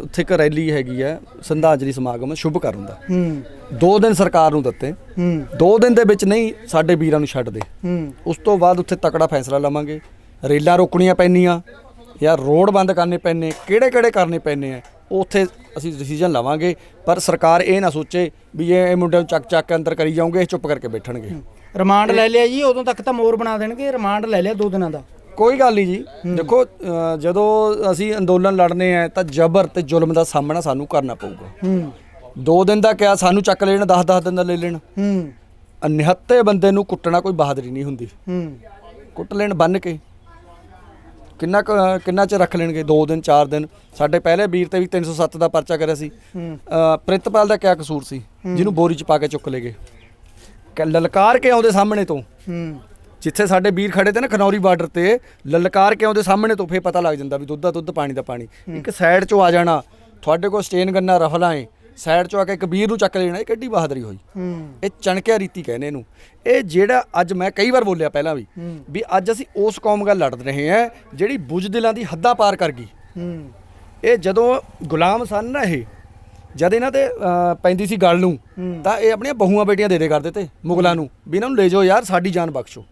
ਉੱਥੇ ਇੱਕ ਰੈਲੀ ਹੈਗੀ ਹੈ ਸੰਧਾਂਜਲੀ ਸਮਾਗਮ ਸ਼ੁਭ ਕਰਨ ਦਾ। ਹੂੰ। ਦੋ ਦਿਨ ਸਰਕਾਰ ਨੂੰ ਦਿੱਤੇ। ਹੂੰ। ਦੋ ਦਿਨ ਦੇ ਵਿੱਚ ਨਹੀਂ ਸਾਡੇ ਵੀਰਾਂ ਨੂੰ ਛੱਡ ਦੇ। ਹੂੰ। ਉਸ ਤੋਂ ਬਾਅਦ ਉੱਥੇ ਤਕੜਾ ਫੈਸਲਾ ਲਵਾਂਗੇ। ਰੇਲਾਂ ਰੋਕਣੀਆਂ ਪੈਣੀਆਂ ਜਾਂ ਰੋਡ ਬੰਦ ਕਰਨੇ ਪੈਣੇ ਕਿਹੜੇ ਕਿਹੜੇ ਕਰਨੇ ਪੈਣੇ ਆ ਉੱਥੇ ਅਸੀਂ ਡਿਸੀਜਨ ਲਵਾਂਗੇ। ਪਰ ਸਰਕਾਰ ਇਹ ਨਾ ਸੋਚੇ ਵੀ ਇਹ ਇਹ ਮੁੰਡੇ ਨੂੰ ਚੱਕ ਚੱਕ ਕੇ ਅੰਦਰ ਕਰੀ ਜਾਓਗੇ ਇਹ ਚੁੱਪ ਕਰਕੇ ਬੈਠਣਗੇ। ਰਿਮਾਂਡ ਲੈ ਲਿਆ ਜੀ ਉਦੋਂ ਤੱਕ ਤਾਂ ਮੋਰ ਬਣਾ ਦੇਣਗੇ ਰਿਮਾਂਡ ਲੈ ਲਿਆ ਦੋ ਦਿਨਾਂ ਦਾ। ਕੋਈ ਗੱਲ ਨਹੀਂ ਜੀ। ਦੇਖੋ ਜਦੋਂ ਅਸੀਂ ਅੰਦੋਲਨ ਲੜਨੇ ਆ ਤਾਂ ਜ਼ਬਰ ਤੇ ਜ਼ੁਲਮ ਦਾ ਸਾਹਮਣਾ ਸਾਨੂੰ ਕਰਨਾ ਪਊਗਾ। ਹੂੰ। ਦੋ ਦਿਨ ਦਾ ਕਿਹਾ ਸਾਨੂੰ ਚੱਕ ਲੈਣ 10-10 ਦਿਨ ਦਾ ਲੈ ਲੈਣ। ਹੂੰ। ਨਿਹੱਤੇ ਬੰਦੇ ਨੂੰ ਕੁੱਟਣਾ ਕੋਈ ਬਹਾਦਰੀ ਨਹੀਂ ਹੁੰਦੀ। ਹੂੰ। ਕੁੱਟ ਲੈਣ ਬੰਨ ਕੇ। ਕਿੰਨਾ ਕੁ, ਕਿੰਨਾ ਚ ਰੱਖ ਲੈਣਗੇ? 2 ਦਿਨ 4 ਦਿਨ। ਸਾਡੇ ਪਹਿਲੇ ਵੀਰ ਤੇ ਵੀ 307 ਦਾ ਪਰਚਾ ਕਰਿਆ ਸੀ। ਹੂੰ। ਅ, ਪ੍ਰਿੰਤਪਾਲ ਦਾ ਕਿਆ ਕਸੂਰ ਸੀ? ਜਿਹਨੂੰ ਬੋਰੀ ਚ ਪਾ ਕੇ ਚੁੱਕ ਲੇਗੇ ਲਲਕਾਰ ਕੇ ਆਉਂਦੇ ਸਾਹਮਣੇ ਤੋਂ? ਹੂੰ। ਜਿੱਥੇ ਸਾਡੇ ਵੀਰ ਖੜੇ ਤੇ ਨਾ ਖਨੌਰੀ ਬਾਰਡਰ ਤੇ ਲਲਕਾਰ ਕੇ ਆਉਂਦੇ ਸਾਹਮਣੇ ਤੋਂ ਫੇਰ ਪਤਾ ਲੱਗ ਜਾਂਦਾ ਵੀ ਦੁੱਧ ਦਾ ਦੁੱਧ ਪਾਣੀ ਦਾ ਪਾਣੀ। ਇੱਕ ਸਾਈਡ ਚੋਂ ਆ ਜਾਣਾ। ਤੁਹਾਡੇ ਕੋਲ ਸਟੇਨ ਗੰਨਾ ਰਫਲਾਂ ਏ। ਸਾਈਡ ਚੋਂ ਆ ਕੇ ਕਬੀਰ ਨੂੰ ਚੱਕ ਲੈਣਾ ਇਹ ਕਿੱਡੀ ਬਹਾਦਰੀ ਹੋਈ। ਹੂੰ। ਇਹ ਚਣਕਿਆ ਰੀਤੀ ਕਹਿੰਦੇ ਇਹਨੂੰ। ਇਹ ਜਿਹੜਾ ਅੱਜ ਮੈਂ ਕਈ ਵਾਰ ਬੋਲਿਆ ਪਹਿਲਾਂ ਵੀ। ਵੀ ਅੱਜ ਅਸੀਂ ਉਸ ਕੌਮ ਗੱਲ ਲੜ ਰਹੇ ਹਾਂ ਜਿਹੜੀ ਬੁਝਦਿਲਾਂ ਦੀ ਹੱਦਾਂ ਪਾਰ ਕਰ ਗਈ। ਹੂੰ। ਇਹ ਜਦੋਂ ਗੁਲਾਮ ਸਨ ਨਾ ਇਹ ਜਦ ਇਹਨਾਂ ਤੇ ਪੈਂਦੀ ਸੀ ਗੱਲ ਨੂੰ। ਤਾਂ ਇਹ ਆਪਣੀਆਂ ਬਹੂਆਂ ਬੇਟੀਆਂ ਦੇ ਦੇ ਕਰਦੇ ਤੇ ਮੁਗਲਾਂ ਨੂੰ ਵੀ ਇਹਨਾਂ ਨੂੰ ਲੈ ਜਾਓ ਯਾਰ ਸਾਡੀ ਜਾਨ ਬਖਸ਼ੋ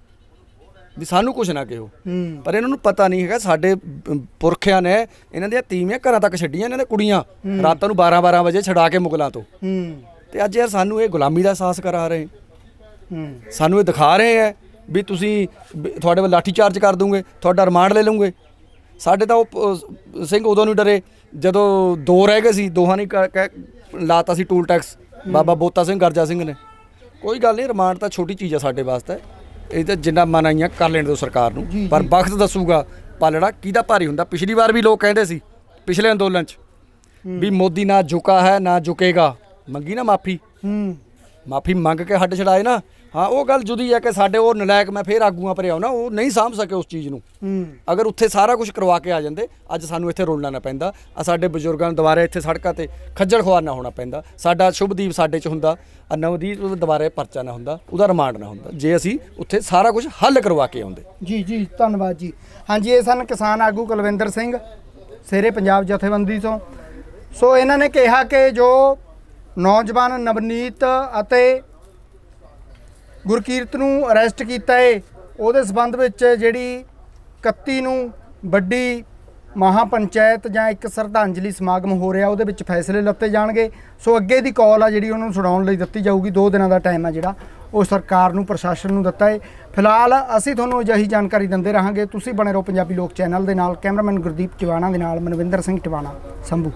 ਵੀ ਸਾਨੂੰ ਕੁਝ ਨਾ ਕਿਹੋ। ਪਰ ਇਹਨਾਂ ਨੂੰ ਪਤਾ ਨਹੀਂ ਹੈਗਾ ਸਾਡੇ ਪੁਰਖਿਆਂ ਨੇ ਇਹਨਾਂ ਦੀਆਂ ਤੀਵੀਆਂ ਘਰਾਂ ਤੱਕ ਛੱਡੀਆਂ ਇਹਨਾਂ ਦੇ ਕੁੜੀਆਂ। ਰਾਤਾਂ ਨੂੰ 12 12 ਵਜੇ ਛਡਾ ਕੇ ਮੁਗਲਾਂ ਤੋਂ। ਤੇ ਅੱਜ ਯਾਰ ਸਾਨੂੰ ਇਹ ਗੁਲਾਮੀ ਦਾ ਅਹਿਸਾਸ ਕਰਾ ਰਹੇ ਸਾਨੂੰ ਇਹ ਦਿਖਾ ਰਹੇ ਹੈ ਵੀ ਤੁਸੀਂ ਤੁਹਾਡੇ ਵੱਲ ਲਾਠੀ ਚਾਰਜ ਕਰ ਦੂੰਗੇ ਤੁਹਾਡਾ ਰਿਮਾਂਡ ਲੈ ਲਵਾਂਗੇ ਸਾਡੇ ਤਾਂ ਉਹ ਸਿੰਘ ਉਦੋਂ ਨਹੀਂ ਡਰੇ ਜਦੋਂ ਦੋ ਰਹਿ ਗਏ ਸੀ ਦੋਹਾਂ ਨੇ ਲਾਤਾ ਸੀ ਟੂਲ ਟੈਕਸ। ਬਾਬਾ ਬੋਤਾ ਸਿੰਘ ਗਰਜਾ ਸਿੰਘ ਨੇ। ਕੋਈ ਗੱਲ ਨਹੀਂ ਰਿਮਾਂਡ ਤਾਂ ਛੋਟੀ ਚੀਜ਼ ਆ ਸਾਡੇ ਵਾਸਤੇ। ਇਹ ਤਾਂ ਜਿੰਨਾ ਮਨ ਆਈਆਂ ਕਰ ਲੈਣ ਦਿਓ ਸਰਕਾਰ ਨੂੰ। ਪਰ ਵਕਤ ਦੱਸੂਗਾ ਪਾਲੜਾ ਕਿਹਦਾ ਭਾਰੀ ਹੁੰਦਾ। ਪਿਛਲੀ ਵਾਰ ਵੀ ਲੋਕ ਕਹਿੰਦੇ ਸੀ ਪਿਛਲੇ ਅੰਦੋਲਨ 'ਚ ਵੀ ਮੋਦੀ ਨਾ ਝੁਕਾ ਹੈ ਨਾ ਝੁਕੇਗਾ। ਮੰਗੀ ਨਾ ਮਾਫੀ। ਹੂੰ। ਮਾਫੀ ਮੰਗ ਕੇ ਹੱਡ ਛੜਾਏ ਨਾ। ਹਾਂ ਉਹ ਗੱਲ ਜੁਦੀ ਹੈ ਕਿ ਸਾਡੇ ਉਹ ਨਲਾਇਕ ਮੈਂ ਫੇਰ ਆਗੂਆਂ ਪਰ ਆਉਣਾ ਉਹ ਨਹੀਂ ਸਾਂਭ ਸਕੇ ਉਸ ਚੀਜ਼ ਨੂੰ। ਹੂੰ। ਅਗਰ ਉੱਥੇ ਸਾਰਾ ਕੁਝ ਕਰਵਾ ਕੇ ਆ ਜਾਂਦੇ ਅੱਜ ਸਾਨੂੰ ਇੱਥੇ ਰੋਲਣਾ ਨਾ ਪੈਂਦਾ ਆ ਸਾਡੇ ਬਜ਼ੁਰਗਾਂ ਨੂੰ ਦੁਬਾਰਾ ਇੱਥੇ ਸੜਕਾਂ ਤੇ ਖੱਜਲ ਖੁਆਰ ਨਾ ਹੋਣਾ ਪੈਂਦਾ ਸਾਡਾ ਸ਼ੁਭਦੀਪ ਸਾਡੇ 'ਚ ਹੁੰਦਾ ਆ ਨਵਦੀਪ ਉਹਦਾ ਦੁਬਾਰਾ ਪਰਚਾ ਨਾ ਹੁੰਦਾ ਉਹਦਾ ਰਿਮਾਂਡ ਨਾ ਹੁੰਦਾ ਜੇ ਅਸੀਂ ਉੱਥੇ ਸਾਰਾ ਕੁਝ ਹੱਲ ਕਰਵਾ ਕੇ ਆਉਂਦੇ। ਜੀ ਜੀ ਧੰਨਵਾਦ ਜੀ। ਹਾਂਜੀ ਇਹ ਸਨ ਕਿਸਾਨ ਆਗੂ ਕੁਲਵਿੰਦਰ ਸਿੰਘ ਸੇਰੇ ਪੰਜਾਬ ਜਥੇਬੰਦੀ ਤੋਂ। ਸੋ ਇਹਨਾਂ ਨੇ ਕਿਹਾ ਕਿ ਜੋ ਨੌਜਵਾਨ ਨਵਨੀਤ ਅਤੇ ਗੁਰਕੀਰਤ ਨੂੰ ਅਰੈਸਟ ਕੀਤਾ ਏ। ਉਹਦੇ ਸਬੰਧ ਵਿੱਚ ਜਿਹੜੀ 31 ਨੂੰ ਵੱਡੀ ਮਹਾ ਪੰਚਾਇਤ ਜਾਂ ਇੱਕ ਸ਼ਰਧਾਂਜਲੀ ਸਮਾਗਮ ਹੋ ਰਿਹਾ, ਉਹਦੇ ਵਿੱਚ ਫੈਸਲੇ ਲੱਤੇ ਜਾਣਗੇ। ਸੋ ਅੱਗੇ ਦੀ ਕਾਲ ਆ ਜਿਹੜੀ ਉਹਨਾਂ ਨੂੰ ਛੁਡਾਉਣ ਲਈ ਦਿੱਤੀ ਜਾਊਗੀ। 2 ਦਿਨਾਂ ਦਾ ਟਾਈਮ ਆ ਜਿਹੜਾ, ਉਹ ਸਰਕਾਰ ਨੂੰ, ਪ੍ਰਸ਼ਾਸਨ ਨੂੰ ਦਿੱਤਾ ਹੈ ਫਿਲਹਾਲ ਅਸੀਂ ਤੁਹਾਨੂੰ ਅਜਿਹੀ ਜਾਣਕਾਰੀ ਦਿੰਦੇ ਰਹਾਂਗੇ। ਤੁਸੀਂ ਬਣੇ ਰਹੋ ਪੰਜਾਬੀ ਲੋਕ ਚੈਨਲ ਦੇ ਨਾਲ। ਕੈਮਰਾਮੈਨ ਗੁਰਦੀਪ ਟਿਵਾਣਾ ਦੇ ਨਾਲ, ਮਨਵਿੰਦਰ ਸਿੰਘ ਟਿਵਾਣਾ ਸੰਭੂ।